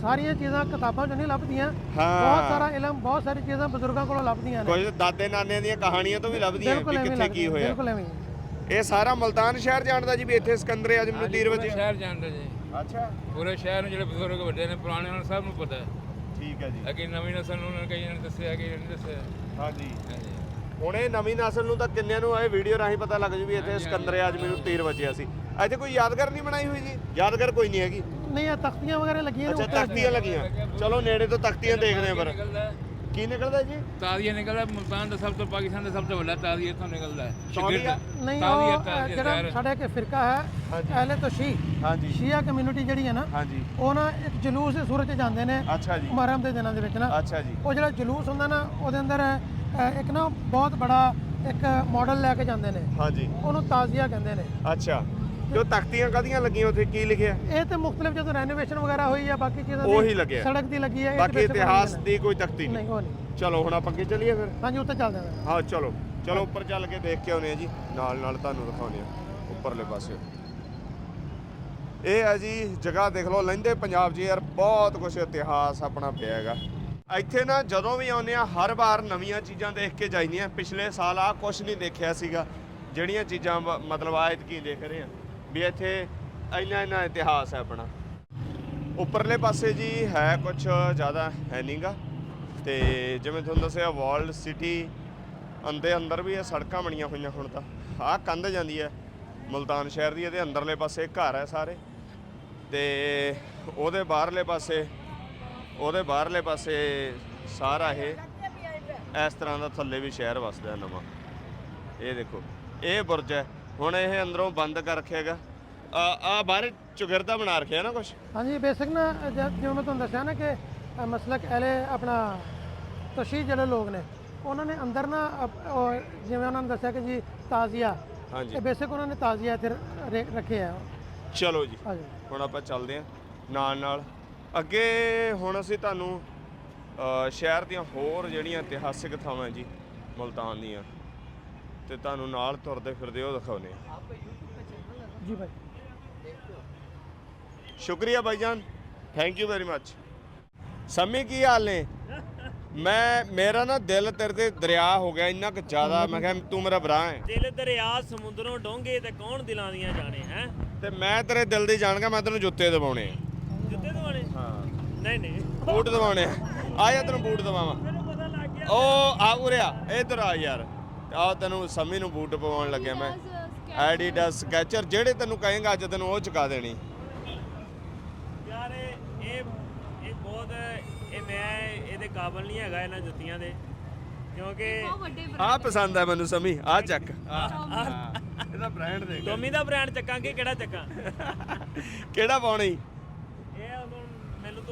ਸਾਰੀਆਂ ਚੀਜ਼ਾਂ ਕਿਤਾਬਾਂ 'ਚ ਨਹੀਂ ਲੱਭਦੀਆਂ। ਬਹੁਤ ਸਾਰਾ ਇਲਮ ਬਹੁਤ ਸਾਰੀ ਚੀਜ਼ਾਂ ਬਜ਼ੁਰਗਾਂ ਕੋਲੋਂ ਲੱਭਦੀਆਂ ਨੇ। ਕੁਝ ਦਾਦੇ ਨਾਨੇ ਦੀਆਂ ਕਹਾਣੀਆਂ ਤੋਂ ਵੀ ਲੱਭਦੀਆਂ ਵੀ ਕਿੱਥੇ ਕੀ ਹੋਇਆ। ਬਿਲਕੁਲ ਐਵੇਂ। ਇਹ ਸਾਰਾ ਮਲਤਾਨ ਸ਼ਹਿਰ ਜਾਣਦਾ ਜੀ ਵੀ ਇੱਥੇ ਸਿਕੰਦਰ ਆਜਮ ਨੂੰ ਤੀਰ ਵੱਜਿਆ ਸ਼ਹਿਰ ਜਾਣਦਾ ਜੀ। ਅੱਛਾ। ਪੂਰੇ ਸ਼ਹਿਰ ਨੂੰ ਜਿਹੜੇ ਬਜ਼ੁਰਗ ਵੱਡੇ ਨੇ ਪੁਰਾਣੇ ਉਹਨਾਂ ਨੂੰ ਸਭ ਨੂੰ ਪਤਾ ਹੈ। ਠੀਕ ਹੈ ਜੀ। ਅਗੇ ਨਵੀਂ ਨਸਲ ਨੂੰ ਉਹਨਾਂ ਨੇ ਕਈਆਂ ਨੇ ਦੱਸਿਆ ਕਿ ਨਹੀਂ ਦੱਸਿਆ। ਹਾਂਜੀ। ਹੁਣ ਇਹ ਨਵੀਂ ਨਸਲ ਨੂੰ ਤਾਂ ਕਿੰਨਿਆਂ ਨੂੰ ਇਹ ਵੀਡੀਓ ਰਾਹੀਂ ਪਤਾ ਲੱਗ ਜੂ ਵੀ ਇੱਥੇ ਸਿਕੰਦਰ ਆਜਮ ਨੂੰ ਤੀਰ ਵੱਜਿਆ ਸੀ। ਇੱਥੇ ਕੋਈ ਯਾਦਗਾਰ ਨਹੀਂ ਬਣਾਈ ਹੋਈ ਜੀ? ਯਾਦਗਾਰ ਕੋਈ ਨਹੀਂ ਹੈਗੀ। ਨਹੀਂ ਇਹ ਤਖਤੀਆਂ ਵਗੈਰਾ ਲੱਗੀਆਂ ਨੇ ਅੱਛਾ ਉੱਤੇ ਤਖਤੀਆਂ ਲੱਗੀਆਂ। ਚਲੋ ਨੇੜੇ ਤੋਂ ਤਖਤੀਆਂ ਦੇਖਦੇ ਆਂ ਪਰ। ਕੀ ਨਿਕਲਦਾ ਜੀ? ਤਾਜ਼ੀਆ ਨਿਕਲਦਾ ਮੁਲਤਾਨ ਦਾ ਸਭ ਤੋਂ ਪਾਕਿਸਤਾਨ ਦਾ ਸਭ ਤੋਂ ਵੱਡਾ ਤਾਜ਼ੀਆ ਇੱਥੋਂ ਨਿਕਲਦਾ। ਹੈ ਤਾਜ਼ੀਆ? ਨਹੀਂ ਤਾਜ਼ੀਆ, ਉਹ ਤਾਜ਼ੀਆ, ਜਿਹੜਾ। ਸਾਡਾ ਇੱਕ ਫਿਰਕਾ ਹੈ ਹਾਂਜੀ। ਅਹਲੇ ਤੋਂ ਸ਼ੀ। ਹਾਂਜੀ। ਸ਼ੀਆ ਕਮਿਊਨਿਟੀ ਜਿਹੜੀ ਹੈ ਨਾ ਹਾਂਜੀ। ਉਹ ਨਾ ਇੱਕ ਜਲੂਸ ਦੇ ਸੂਰਤ 'ਚ ਜਾਂਦੇ ਨੇ ਅੱਛਾ ਜੀ। ਮੁਹਰਮ ਦੇ ਦਿਨਾਂ ਦੇ ਵਿੱਚ ਨਾ। ਅੱਛਾ ਜੀ। ਉਹ ਜਿਹੜਾ ਜਲੂਸ ਹੁੰਦਾ ਨਾ ਉਹਦੇ ਅੰਦਰ ਇੱਕ ਨਾ ਬਹੁਤ ਬੜਾ ਇੱਕ ਮਾਡਲ ਲੈ ਕੇ ਜਾਂਦੇ ਨੇ। ਹਾਂਜੀ। ਉਹਨੂੰ ਤਾਜ਼ੀਆ ਕਹਿੰਦੇ ਨੇ। ਅੱਛਾ। ਉਹ ਤਖਤੀਆਂ ਕਾਦੀਆਂ ਲੱਗੀਆਂ ਉੱਥੇ? ਕੀ ਲਿਖਿਆ? ਇਹ ਤੇ ਮੁxtਲਫ ਜਦੋਂ ਰੈਨੋਵੇਸ਼ਨ ਵਗੈਰਾ ਹੋਈ ਆ ਬਾਕੀ ਚੀਜ਼ਾਂ ਦੀ ਉਹੀ ਲੱਗਿਆ। ਸੜਕ ਦੀ ਲੱਗੀ ਹੈ ਬਾਕੀ ਇਤਿਹਾਸ ਦੀ ਕੋਈ ਤਖਤੀ। ਨਹੀਂ। ਨਹੀਂ ਉਹ ਨਹੀਂ। ਚਲੋ ਹੁਣ ਆਪਾਂ ਅੱਗੇ ਚੱਲੀਏ ਫਿਰ। ਹਾਂਜੀ ਉੱਤੇ ਚੱਲਦੇ ਹਾਂ ਹਾਂ ਚਲੋ। ਚਲੋ ਉੱਪਰ ਚੱਲ ਕੇ ਦੇਖ ਕੇ ਆਉਨੇ ਆ ਜੀ। ਨਾਲ ਨਾਲ ਤੁਹਾਨੂੰ ਦਿਖਾਉਨੇ ਆ ਉੱਪਰਲੇ ਪਾਸੇ। ਇਹ ਆ ਜੀ ਜਗ੍ਹਾ ਦੇਖ ਲਓ ਲਹਿੰਦੇ ਪੰਜਾਬ 'ਚ ਯਾਰ ਬਹੁਤ ਕੁਝ ਇਤਿਹਾਸ ਆਪਣਾ ਪਿਆ ਹੈਗਾ। ਇੱਥੇ ਨਾ ਜਦੋਂ ਵੀ ਆਉਂਦੇ ਆ, ਹਰ ਵਾਰ ਨਵੀਆਂ ਚੀਜ਼ਾਂ ਦੇਖ ਕੇ ਜਾਈਦੀਆਂ। ਪਿਛਲੇ ਸਾਲ ਆ ਕੁਝ ਨਹੀਂ ਦੇਖਿਆ ਸੀਗਾ, ਜਿਹੜੀਆਂ ਚੀਜ਼ਾਂ ਬ ਮਤਲਬ ਆਇਤ ਕੀ ਦੇਖ ਰਹੇ ਆ। ਵੀ ਇੱਥੇ ਇੰਨਾ ਇੰਨਾ ਇਤਿਹਾਸ ਹੈ ਆਪਣਾ। ਉੱਪਰਲੇ ਪਾਸੇ ਜੀ ਹੈ ਕੁਝ ਜ਼ਿਆਦਾ ਹੈ ਨਹੀਂਗਾ ਤੇ ਜਿਵੇਂ ਤੁਹਾਨੂੰ ਦੱਸਿਆ ਵਰਲਡ ਸਿਟੀ ਅੰਦੇ ਅੰਦਰ ਵੀ ਇਹ ਸੜਕਾਂ ਬਣੀਆਂ ਹੋਈਆਂ ਹੁਣ ਤਾਂ। ਆਹ ਕੰਧ ਜਾਂਦੀ ਹੈ, ਮੁਲਤਾਨ ਸ਼ਹਿਰ ਦੀ, ਇਹਦੇ ਅੰਦਰਲੇ ਪਾਸੇ ਘਰ ਹੈ ਸਾਰੇ। ਤੇ ਉਹਦੇ ਬਾਹਰਲੇ ਪਾਸੇ ਉਹਦੇ ਬਾਹਰਲੇ ਪਾਸੇ ਸਾਰਾ ਇਹ ਇਸ ਤਰ੍ਹਾਂ ਦਾ ਥੱਲੇ ਵੀ ਸ਼ਹਿਰ ਵਸਦਾ ਨਵਾਂ। ਇਹ ਦੇਖੋ ਇਹ ਬੁਰਜ ਹੈ। ਹੁਣ ਇਹ ਅੰਦਰੋਂ ਬੰਦ ਕਰ ਰੱਖਿਆਗਾ ਆ ਆ ਬਾਹਰ ਚੁਗਿਰਦਾ ਬਣਾ ਰੱਖਿਆ ਨਾ ਕੁਛ? ਹਾਂਜੀ ਬੇਸਿਕ ਨਾ ਜ- ਜਿਵੇਂ ਮੈਂ ਤੁਹਾਨੂੰ ਦੱਸਿਆ ਨਾ ਕਿ ਅ, ਮਸਲਕ ਐਲੇ ਆਪਣਾ ਤਸ਼ੀਹ ਜਿਹੜੇ ਲੋਕ ਨੇ ਉਹਨਾਂ ਨੇ ਅੰਦਰ ਨਾ ਅਪ- ਉਹ ਜਿਵੇਂ ਉਹਨਾਂ ਨੇ ਦੱਸਿਆ ਕਿ ਜੀ ਤਾਜ਼ੀਆ ਹਾਂਜੀ। ਇਹ ਬੇਸਿਕ ਉਹਨਾਂ ਨੇ ਤਾਜ਼ੀਆ ਇੱਥੇ ਰ- ਰੱਖੇ ਆ। ਚਲੋ ਜੀ। ਹਾਂਜੀ। ਹੁਣ ਆਪਾਂ ਚੱਲਦੇ ਹਾਂ। ਨਾਲ ਨਾਲ ਅੱਗੇ ਹੁਣ ਅਸੀਂ ਤੁਹਾਨੂੰ ਸ਼ਹਿਰ ਦੀਆਂ ਹੋਰ ਜਿਹੜੀਆਂ ਇਤਿਹਾਸਿਕ ਥਾਵਾਂ ਜੀ ਮੁਲਤਾਨ ਦੀਆਂ ਤੇ ਤੁਹਾਨੂੰ ਨਾਲ ਤੁਰਦੇ ਫਿਰਦੇ ਉਹ ਦਿਖਾਉਨੇ ਆ ਜੀ ਭਾਈ। ਸ਼ੁਕਰੀਆ Bhaijaan thank you very much Sammi ਕੀ ਹਾਲ ਨੇ? ਮੈਂ ਮੇਰਾ ਨਾ ਦਿਲ ਤੇਰੇ ਤੇ ਦਰਿਆ ਹੋ ਗਿਆ ਇੰਨਾ ਕੁ ਜ਼ਿਆਦਾ। ਮੈਂ ਕਿਹਾ ਤੂੰ ਮੇਰਾ ਭਰਾ ਹੈ। ਦਿਲ ਦਰਿਆ ਸਮੁੰਦਰੋਂ ਡੋਂਗੇ ਤੇ ਕੌਣ ਦਿਲਾਂ ਦੀਆਂ ਜਾਣੇ ਹੈ? ਤੇ ਮੈਂ ਤੇਰੇ ਦਿਲ ਦੀ ਜਾਣਗਾ ਮੈਂ ਤੈਨੂੰ ਜੁੱਤੇ ਦਵਾਉਣੇ ਆ। ਨਹੀਂ ਨਹੀਂ। ਬੂਟ ਦਵਾਉਣੇ ਆ। ਆ ਜਾ ਤੈਨੂੰ ਬੂਟ ਦਵਾਵਾਂ। ਮੈਨੂੰ ਪਤਾ ਲੱਗ ਗਿਆ ਉਹ ਆ। ਉਰਿਆ ਇੱਧਰ ਆ ਯਾਰ। ਆ ਤੈਨੂੰ ਸੰਮੀ ਨੂੰ ਬੂਟ ਪਵਾਉਣ ਲੱਗਿਆ ਮੈਂ। ਐਡੀਡਾਸ ਸਕੈਚਰ ਜਿਹੜੇ ਤੈਨੂੰ ਕਹੇਗਾ ਅੱਜ ਤੈਨੂੰ ਉਹ ਚੁਕਾ ਦੇਣੀ। ਯਾਰ ਇਹ ਇਹ ਇਹ ਬਹੁਤ ਇਹ ਮੈਂ ਇਹਦੇ ਕਾਬਲ ਨਹੀਂ ਹੈਗਾ ਇਹਨਾਂ ਜੁੱਤੀਆਂ ਦੇ। ਕਿਉਂਕਿ ਆ ਪਸੰਦ ਆ ਮੈਨੂੰ ਸੰਮੀ। ਆ ਚੱਕ। ਆਹ, ਇਹਦਾ ਬ੍ਰਾਂਡ ਦੇਖ ਟੋਮੀ ਦਾ ਬ੍ਰਾਂਡ ਚੱਕਾਂਗੇ ਕਿਹੜਾ ਚੱਕਾਂ? ਕਿਹੜਾ ਪਾਉਣੀ?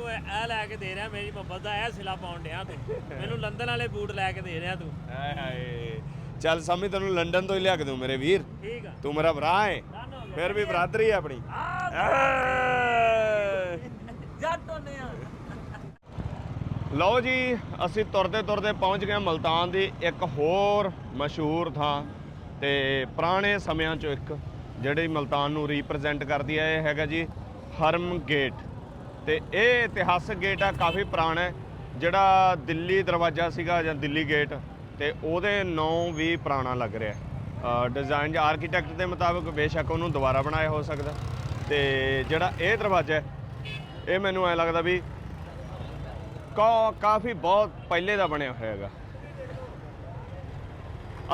ਤੂੰ ਇਹ ਲੈ ਕੇ ਦੇ ਰਿਹਾ ਮੇਰੀ ਮੁਹੱਬਤ ਦਾ ਇਹ ਸਿਲਾ ਪਾਉਣ ਡਿਆ ਤੂੰ। ਮੈਨੂੰ ਲੰਦਨ ਵਾਲੇ ਬੂਟ ਲੈ ਕੇ ਦੇ ਰਿਹਾ ਤੂੰ। ਹਾਏ ਹਾਏ। ਚੱਲ ਸੰਮੀ ਤੈਨੂੰ ਲੰਡਨ ਤੋਂ ਹੀ ਲਿਆ ਕੇ ਦੂੰ ਮੇਰੇ ਵੀਰ। ਠੀਕ ਆ। ਤੂੰ ਮੇਰਾ ਭਰਾ ਹੈ। ਫਿਰ ਵੀ ਬਰਾਦਰੀ ਹੈ ਆਪਣੀ। ਜੱਟ ਹੋਨੇ ਆ। ਲਓ ਜੀ ਅਸੀਂ ਤੁਰਦੇ ਤੁਰਦੇ ਪਹੁੰਚ ਗਏ ਮਲਤਾਨ ਦੀ ਇੱਕ ਹੋਰ ਮਸ਼ਹੂਰ ਥਾਂ ਤੇ ਪੁਰਾਣੇ ਸਮਿਆਂ ਚੋਂ ਇੱਕ ਜਿਹੜੀ ਮਲਤਾਨ ਨੂੰ ਰਿਪਰੈਜ਼ੈਂਟ ਕਰਦੀ ਹੈ ਇਹ ਹੈਗਾ ਜੀ ਹਰਮ ਗੇਟ ਤੇ ਇਹ ਇਤਿਹਾਸਕ ਗੇਟ ਆ, ਕਾਫੀ ਪੁਰਾਣਾ ਹੈ। ਜਿਹੜਾ ਦਿੱਲੀ ਦਰਵਾਜ਼ਾ ਸੀਗਾ ਜਾਂ ਦਿੱਲੀ ਗੇਟ ਤੇ ਉਹਦੇ ਨਾਂ ਵੀ ਪੁਰਾਣਾ ਲੱਗ ਰਿਹਾ ਡਿਜ਼ਾਈਨ ਜਾਂ ਆਰਕੀਟੈਕਟ ਦੇ ਮੁਤਾਬਕ ਬੇਸ਼ੱਕ ਉਹਨੂੰ ਦੁਬਾਰਾ ਬਣਾਇਆ ਹੋ ਸਕਦਾ। ਤੇ ਜਿਹੜਾ ਇਹ ਦਰਵਾਜ਼ਾ ਹੈ, ਇਹ ਮੈਨੂੰ ਐ ਲੱਗਦਾ ਵੀ ਕਾ, ਕਾਫੀ ਬਹੁਤ ਪਹਿਲੇ ਦਾ ਬਣਿਆ ਹੋਇਆ ਹੈਗਾ।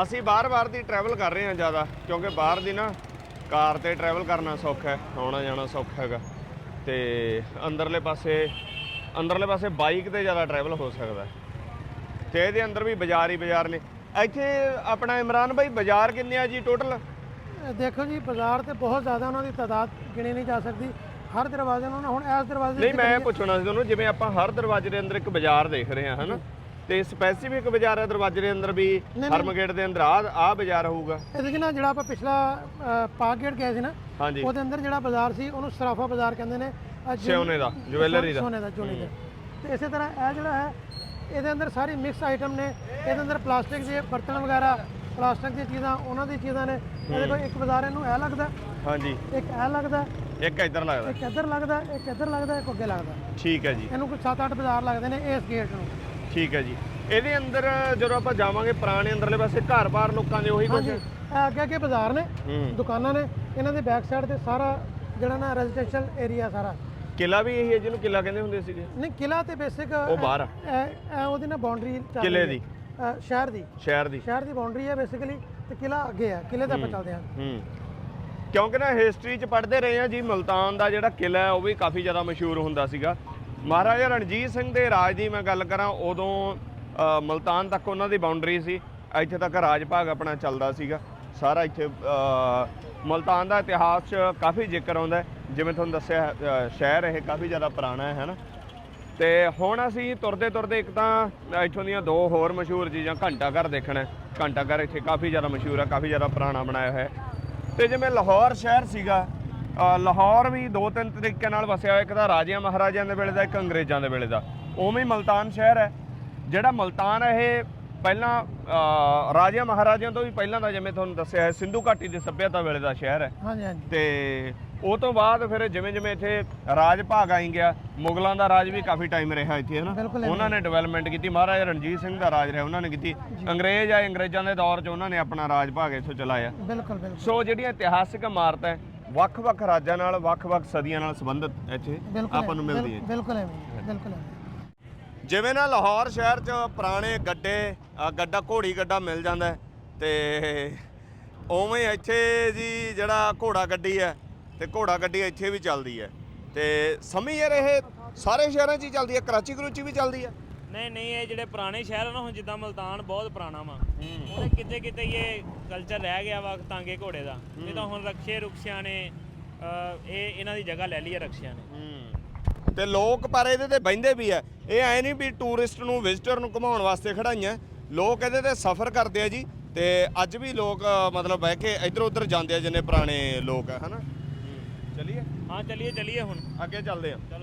ਅਸੀਂ ਬਾਰ-ਬਾਰ ਦੀ ਟਰੈਵਲ ਕਰ ਰਹੇ ਹਾਂ ਜ਼ਿਆਦਾ, ਕਿਉਂਕਿ ਬਾਹਰ ਦੀ ਨਾ ਕਾਰ ਤੇ ਟਰੈਵਲ ਕਰਨਾ ਸੌਖਾ ਹੈ ਆਉਣਾ ਜਾਣਾ ਸੌਖਾ ਹੈਗਾ। ਤੇ ਅੰਦਰਲੇ ਪਾਸੇ ਅੰਦਰਲੇ ਪਾਸੇ ਬਾਈਕ ਤੇ ਜ਼ਿਆਦਾ ਟਰੈਵਲ ਹੋ ਸਕਦਾ। ਤੇ ਇਹਦੇ ਅੰਦਰ ਵੀ ਬਾਜ਼ਾਰ ਹੀ ਬਾਜ਼ਾਰ ਨੇ। ਇੱਥੇ ਆਪਣਾ ਇਮਰਾਨ ਭਾਈ ਬਾਜ਼ਾਰ ਕਿੰਨੇ ਆ ਜੀ ਟੋਟਲ ਦੇਖੋ ਜੀ ਬਾਜ਼ਾਰ ਤੇ ਬਹੁਤ ਜ਼ਿਆਦਾ ਉਹਨਾਂ ਦੀ ਤਾਦਾਦ ਗਿਣੀ ਨਹੀਂ ਜਾ ਸਕਦੀ। ਹਰ ਦਰਵਾਜ਼ੇ ਨੂੰ ਨਾ ਹੁਣ ਇਸ ਦਰਵਾਜ਼ੇ ਨਹੀਂ ਮੈਂ ਪੁੱਛਣਾ ਸੀ ਤੁਹਾਨੂੰ ਜਿਵੇਂ ਆਪਾਂ ਹਰ ਦਰਵਾਜ਼ੇ ਦੇ ਅੰਦਰ ਇੱਕ ਬਾਜ਼ਾਰ ਦੇਖ ਰਹੇ ਹਾਂ ਹਨਾ? ਤੇ ਸਪੈਸੀਫਿਕ ਬਾਜ਼ਾਰ ਹੈ ਦਰਵਾਜ਼ੇ ਦੇ ਅੰਦਰ ਵੀ ਨਹੀਂ। ਹਰਮਗੇਟ ਦੇ ਅੰਦਰ ਆ ਆ ਬਾਜ਼ਾਰ ਹੋਊਗਾ। ਇਹਦੇ 'ਚ ਨਾ ਜਿਹੜਾ ਆਪਾਂ ਪਿਛਲਾ ਅ, ਪਾਕ ਗੇਟ ਗਏ ਸੀ ਨਾ ਹਾਂਜੀ। ਉਹਦੇ ਅੰਦਰ ਜਿਹੜਾ ਬਾਜ਼ਾਰ ਸੀ ਉਹਨੂੰ ਸਰਾਫਾ ਬਾਜ਼ਾਰ ਕਹਿੰਦੇ ਨੇ ਸੋਨੇ ਦਾ ਜੁਐਲਰੀ ਦਾ। ਸੋਨੇ ਦਾ ਚੋਣੀ ਦਾ। ਤੇ ਇਸੇ ਤਰ੍ਹਾਂ ਇਹ ਜਿਹੜਾ ਹੈ ਇਹਦੇ ਅੰਦਰ ਸਾਰੀ ਮਿਕਸ ਆਈਟਮ ਨੇ ਇਹਦੇ ਅੰਦਰ ਪਲਾਸਟਿਕ ਦੇ ਬਰਤਨ ਵਗੈਰਾ ਪਲਾਸਟਿਕ ਦੀਆਂ ਚੀਜ਼ਾਂ ਉਹਨਾਂ ਦੀ ਚੀਜ਼ਾਂ ਨੇ। ਇਹਦੇ ਕੋਲ ਇੱਕ ਬਾਜ਼ਾਰ ਇਹਨੂੰ ਇਹ ਲੱਗਦਾ ਹਾਂਜੀ। ਇੱਕ ਇਹ ਲੱਗਦਾ ਇੱਕ ਇੱਧਰ ਲੱਗਦਾ। ਇੱਕ ਇੱਧਰ ਲੱਗਦਾ ਇੱਕ ਇੱਧਰ ਲੱਗਦਾ ਇੱਕ ਅੱਗੇ ਲੱਗਦਾ। ਠੀਕ ਹੈ ਜੀ। ਇਹਨੂੰ ਕੋਈ 7-8 ਬਾਜ਼ਾਰ ਲੱਗਦੇ ਨੇ ਇਸ ਗੇਟ ਨੂੰ। ਠੀਕ ਹੈ ਜੀ। ਇਹਦੇ ਅੰਦਰ ਜਦੋਂ ਆਪਾਂ ਜਾਵਾਂਗੇ ਪੁਰਾਣੇ ਅੰਦਰਲੇ ਪਾਸੇ ਘਰ-ਬਾਰ ਲੋਕਾਂ ਦੇ ਉਹੀ ਕੁਝ ਹਾਂਜੀ। ਇਹ ਅੱਗੇ ਅੱਗੇ ਬਾਜ਼ਾਰ ਨੇ ਹੂੰ। ਦੁਕਾਨਾਂ ਨੇ ਇਹਨਾਂ ਦੇ ਬੈਕ ਸਾਈਡ ਤੇ ਸਾਰਾ ਜਿਹੜਾ ਨਾ ਰੈਜ਼ੀਡੈਂਸ਼ੀਅਲ ਏਰੀਆ ਸਾਰਾ। ਕਿਲਾ ਵੀ ਇਹੀ ਹੈ ਜਿਹਨੂੰ ਕਿਲਾ ਕਹਿੰਦੇ ਹੁੰਦੇ ਸੀਗੇ? ਨਹੀਂ ਕਿਲਾ ਤੇ ਬੇਸਿਕ ਉਹ ਬਾਹਰ ਆ। ਉਹਦੀ ਨਾ ਬਾਉਂਡਰੀ ਕਿਲੇ ਦੀ। ਸ਼ਹਿਰ ਦੀ। ਸ਼ਹਿਰ ਦੀ। ਸ਼ਹਿਰ ਦੀ ਬਾਉਂਡਰੀ ਹੈ ਬੇਸਿਕਲੀ ਤੇ ਕਿਲਾ ਅੱਗੇ ਆ ਕਿਲੇ ਤੇ ਆਪਾਂ ਚੱਲਦੇ ਹਾਂ। ਹੂੰ। ਕਿਉਂਕਿ ਨਾ ਹਿਸਟਰੀ 'ਚ ਪੜ੍ਹਦੇ ਰਹੇ ਆ ਜੀ ਮਲਤਾਨ ਦਾ ਜਿਹੜਾ ਕਿਲਾ ਹੈ ਉਹ ਵੀ ਕਾਫੀ ਜ਼ਿਆਦਾ ਮਸ਼ਹੂਰ ਹੁੰਦਾ ਸੀਗਾ। ਮਹਾਰਾਜਾ ਰਣਜੀਤ ਸਿੰਘ ਦੇ ਰਾਜ ਦੀ ਮੈਂ ਗੱਲ ਕਰਾਂ ਉਦੋਂ ਅ, ਮਲਤਾਨ ਤੱਕ ਉਹਨਾਂ ਦੀ ਬਾਉਂਡਰੀ ਸੀ। ਇੱਥੇ ਤੱਕ ਰਾਜ ਭਾਗ ਆਪਣਾ ਚੱਲਦਾ ਸੀਗਾ। ਸਾਰਾ ਇੱਥੇ ਅ, ਮਲਤਾਨ ਦਾ ਇਤਿਹਾਸ 'ਚ ਕਾਫੀ ਜ਼ਿਕਰ ਆਉਂਦਾ ਜਿਵੇਂ ਤੁਹਾਨੂੰ ਦੱਸਿਆ ਸ਼ਹਿਰ ਇਹ ਕਾਫੀ ਜ਼ਿਆਦਾ ਪੁਰਾਣਾ ਹੈ ਨਾ ਤੇ ਹੁਣ ਅਸੀਂ ਤੁਰਦੇ ਤੁਰਦੇ ਇੱਕ ਤਾਂ ਇੱਥੋਂ ਦੀਆਂ ਦੋ ਹੋਰ ਮਸ਼ਹੂਰ ਚੀਜ਼ਾਂ ਘੰਟਾ ਘਰ ਦੇਖਣਾ ਘੰਟਾ ਘਰ ਇੱਥੇ ਕਾਫੀ ਜ਼ਿਆਦਾ ਮਸ਼ਹੂਰ ਹੈ ਕਾਫੀ ਜ਼ਿਆਦਾ ਪੁਰਾਣਾ ਬਣਾਇਆ ਹੋਇਆ ਹੈ। ਤੇ ਜਿਵੇਂ ਲਾਹੌਰ ਸ਼ਹਿਰ ਸੀਗਾ ਲਾਹੌਰ ਵੀ ਦੋ ਤਿੰਨ ਤਰੀਕੇ ਨਾਲ ਵਸਿਆ ਹੋਇਆ ਇੱਕ ਤਾਂ ਰਾਜਿਆਂ ਮਹਾਰਾਜਿਆਂ ਦੇ ਵੇਲੇ ਦਾ ਇੱਕ ਅੰਗਰੇਜ਼ਾਂ ਦੇ ਵੇਲੇ ਦਾ। ਉਵੇਂ ਹੀ ਮਲਤਾਨ ਸ਼ਹਿਰ ਹੈ। ਜਿਹੜਾ ਮਲਤਾਨ ਇਹ ਪਹਿਲਾਂ ਰਾਜਿਆਂ ਮਹਾਰਾਜਿਆਂ ਤੋਂ ਵੀ ਪਹਿਲਾਂ ਦਾ ਜਿਵੇਂ ਤੁਹਾਨੂੰ ਦੱਸਿਆ ਹੈ ਸਿੰਧੂ ਘਾਟੀ ਦੀ ਸੱਭਿਅਤਾ ਵੇਲੇ ਦਾ ਸ਼ਹਿਰ ਹੈ। ਹਾਂਜੀ ਹਾਂਜੀ। ਤੇ ਉਹ ਤੋਂ ਬਾਅਦ ਫਿਰ ਜਿਵੇਂ ਜਿਵੇਂ ਇੱਥੇ ਰਾਜ ਭਾਗ ਆਈ ਗਿਆ ਮੁਗਲਾਂ ਦਾ ਰਾਜ ਵੀ ਕਾਫੀ ਟਾਈਮ ਰਿਹਾ ਇੱਥੇ ਹਨਾ। ਉਹਨਾਂ ਨੇ ਡਿਵੈਲਪਮੈਂਟ ਕੀਤੀ ਮਹਾਰਾਜਾ ਰਣਜੀਤ ਸਿੰਘ ਦਾ ਰਾਜ ਰਿਹਾ ਉਹਨਾਂ ਨੇ ਕੀਤੀ। ਅੰਗਰੇਜ਼ ਆਏ ਅੰਗਰੇਜ਼ਾਂ ਦੇ ਦੌਰ 'ਚ ਉਹਨਾਂ ਨੇ ਆਪਣਾ ਰਾਜ ਭਾਗ ਇੱਥੋਂ ਚਲਾਇਆ। ਬਿਲਕੁਲ ਬਿਲਕੁਲ। ਸੋ ਜਿਹੜੀਆਂ ਇਤਿਹਾਸਿਕ ਇਮਾਰਤਾਂ ਵੱਖ-ਵੱਖ ਰਾਜਾਂ ਨਾਲ ਵੱਖ-ਵੱਖ ਸਦੀਆਂ ਨਾਲ ਸੰਬੰਧਿਤ ਇੱਥੇ ਬਿਲਕੁਲ ਆਪਾਂ ਨੂੰ ਮਿਲਦੀ ਹੈ ਬਿਲ- ਬਿਲਕੁਲ ਐਵੇਂ ਬਿਲਕੁਲ ਐਵੇਂ। ਜਿਵੇਂ ਨਾ ਲਾਹੌਰ ਸ਼ਹਿਰ 'ਚ ਪੁਰਾਣੇ ਗੱਡੇ ਅ, ਗੱਡਾ ਘੋੜੀ ਗੱਡਾ ਮਿਲ ਜਾਂਦਾ ਹੈ ਤੇ ਉਵੇਂ ਇੱਥੇ ਜੀ ਜਿਹੜਾ ਘੋੜਾ ਗੱਡੀ ਹੈ ਤੇ ਘੋੜਾ ਗੱਡੀ ਇੱਥੇ ਵੀ ਚੱਲਦੀ ਹੈ ਤੇ ਸਮੀ ਯਾਰ ਇਹ ਸਾਰੇ ਸ਼ਹਿਰਾਂ 'ਚ ਹੀ ਚੱਲਦੀ ਹੈ ਕਰਾਚੀ ਕਰੂਚੀ ਵੀ ਚੱਲਦੀ ਹੈ। ਨਹੀਂ ਨਹੀਂ ਇਹ ਜਿਹੜੇ ਪੁਰਾਣੇ ਸ਼ਹਿਰ ਆ ਨਾ ਹੁਣ ਜਿੱਦਾਂ ਮਲਤਾਨ ਬਹੁਤ ਪੁਰਾਣਾ ਵਾ। ਉਹਦੇ ਕਿਤੇ ਕਿਤੇ ਇਹ ਕਲਚਰ ਰਹਿ ਗਿਆ ਵਾ ਤਾਂਗੇ ਘੋੜੇ ਦਾ। ਨਹੀਂ ਤਾਂ ਹੁਣ ਰਕਸ਼ੇ ਰੁਕਸ਼ਿਆਂ ਨੇ ਅਹ, ਇਹ ਇਹਨਾਂ ਦੀ ਜਗ੍ਹਾ ਲੈ ਲਈ ਹੈ ਰਕਸ਼ਿਆਂ ਨੇ। ਤੇ ਲੋਕ ਪਰ ਇਹਦੇ ਤੇ ਬਹਿੰਦੇ ਵੀ ਆ। ਇਹ ਐ ਨਹੀਂ ਵੀ ਟੂਰਿਸਟ ਨੂੰ ਵਿਜ਼ਿਟਰ ਨੂੰ ਘੁਮਾਉਣ ਵਾਸਤੇ ਖੜਾਈਆਂ। ਲੋਕ ਇਹਦੇ ਤੇ ਸਫ਼ਰ ਕਰਦੇ ਆ ਜੀ। ਤੇ ਅੱਜ ਵੀ ਲੋਕ ਅ, ਮਤਲਬ ਬਹਿ ਕੇ ਇੱਧਰ ਉੱਧਰ ਜਾਂਦੇ ਆ ਜਿੰਨੇ ਪੁਰਾਣੇ ਲੋਕ ਆ ਹਨਾ? ਚਲਿਏ? ਹਾਂ ਚੱਲੀਏ ਚੱਲੀਏ ਹੁਣ। ਅੱਗੇ ਚੱਲਦੇ ਆ। ਇਹ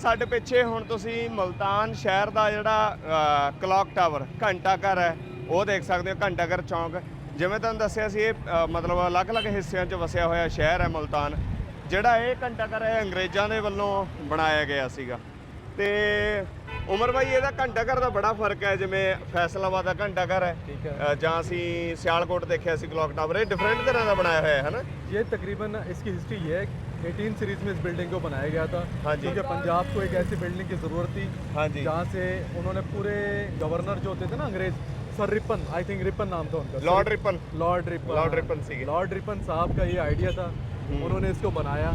ਸਾਡੇ ਪਿੱਛੇ ਹੁਣ ਤੁਸੀਂ ਮਲਤਾਨ ਸ਼ਹਿਰ ਦਾ ਜਿਹੜਾ ਕਲੌਕ ਟਾਵਰ ਘੰਟਾ ਘਰ ਹੈ ਉਹ ਦੇਖ ਸਕਦੇ ਹੋ ਘੰਟਾ ਘਰ ਚੌਂਕ। ਜਿਵੇਂ ਤੁਹਾਨੂੰ ਦੱਸਿਆ ਸੀ ਇਹ ਮਤਲਬ ਅਲੱਗ-ਅਲੱਗ ਹਿੱਸਿਆਂ 'ਚ ਵਸਿਆ ਹੋਇਆ ਸ਼ਹਿਰ ਹੈ ਮਲਤਾਨ। ਜਿਹੜਾ ਇਹ ਘੰਟਾ ਘਰ ਹੈ ਅੰਗਰੇਜ਼ਾਂ ਦੇ ਵੱਲੋਂ ਬਣਾਇਆ ਗਿਆ ਸੀਗਾ। ਤੇ ਉਮਰ ਭਾਈ ਇਹਦਾ ਘੰਟਾ ਘਰ ਦਾ ਬੜਾ ਫ਼ਰਕ ਹੈ ਜਿਵੇਂ ਫੈਸਲਾਬਾਦ ਦਾ ਘੰਟਾ ਘਰ ਹੈ। ਜਾਂ ਅਸੀਂ ਸਿਆਲਕੋਟ ਦੇਖਿਆ ਸੀ ਕਲੌਕ ਟਾਵਰ ਇਹ ਡਿਫਰੈਂਟ ਤਰ੍ਹਾਂ ਦਾ ਬਣਾਇਆ ਹੋਇਆ ਹੈ ਹਨਾ? ਇਹ ਤਕਰੀਬਨ ਇਸकी ਹਿਸਟਰੀ ਹੈ। एटीन सीरीज़ में इस बिल्डिंग को बनाया गया था। हाँ जी। क्योंकि पंजाब को एक ऐसी बिल्डिंग की ज़रूरत थी हाँ जी। जहाँ से उन्होंने पूरे गवर्नर जो होते थे ना अंग्रेज़ sir Ripon I think Ripon नाम था उनका lord Ripon lord Ripon lord Ripon सी लॉर्ड रिपन साहब का ये आइडिया था हम्म। उन्होंने इसको बनाया।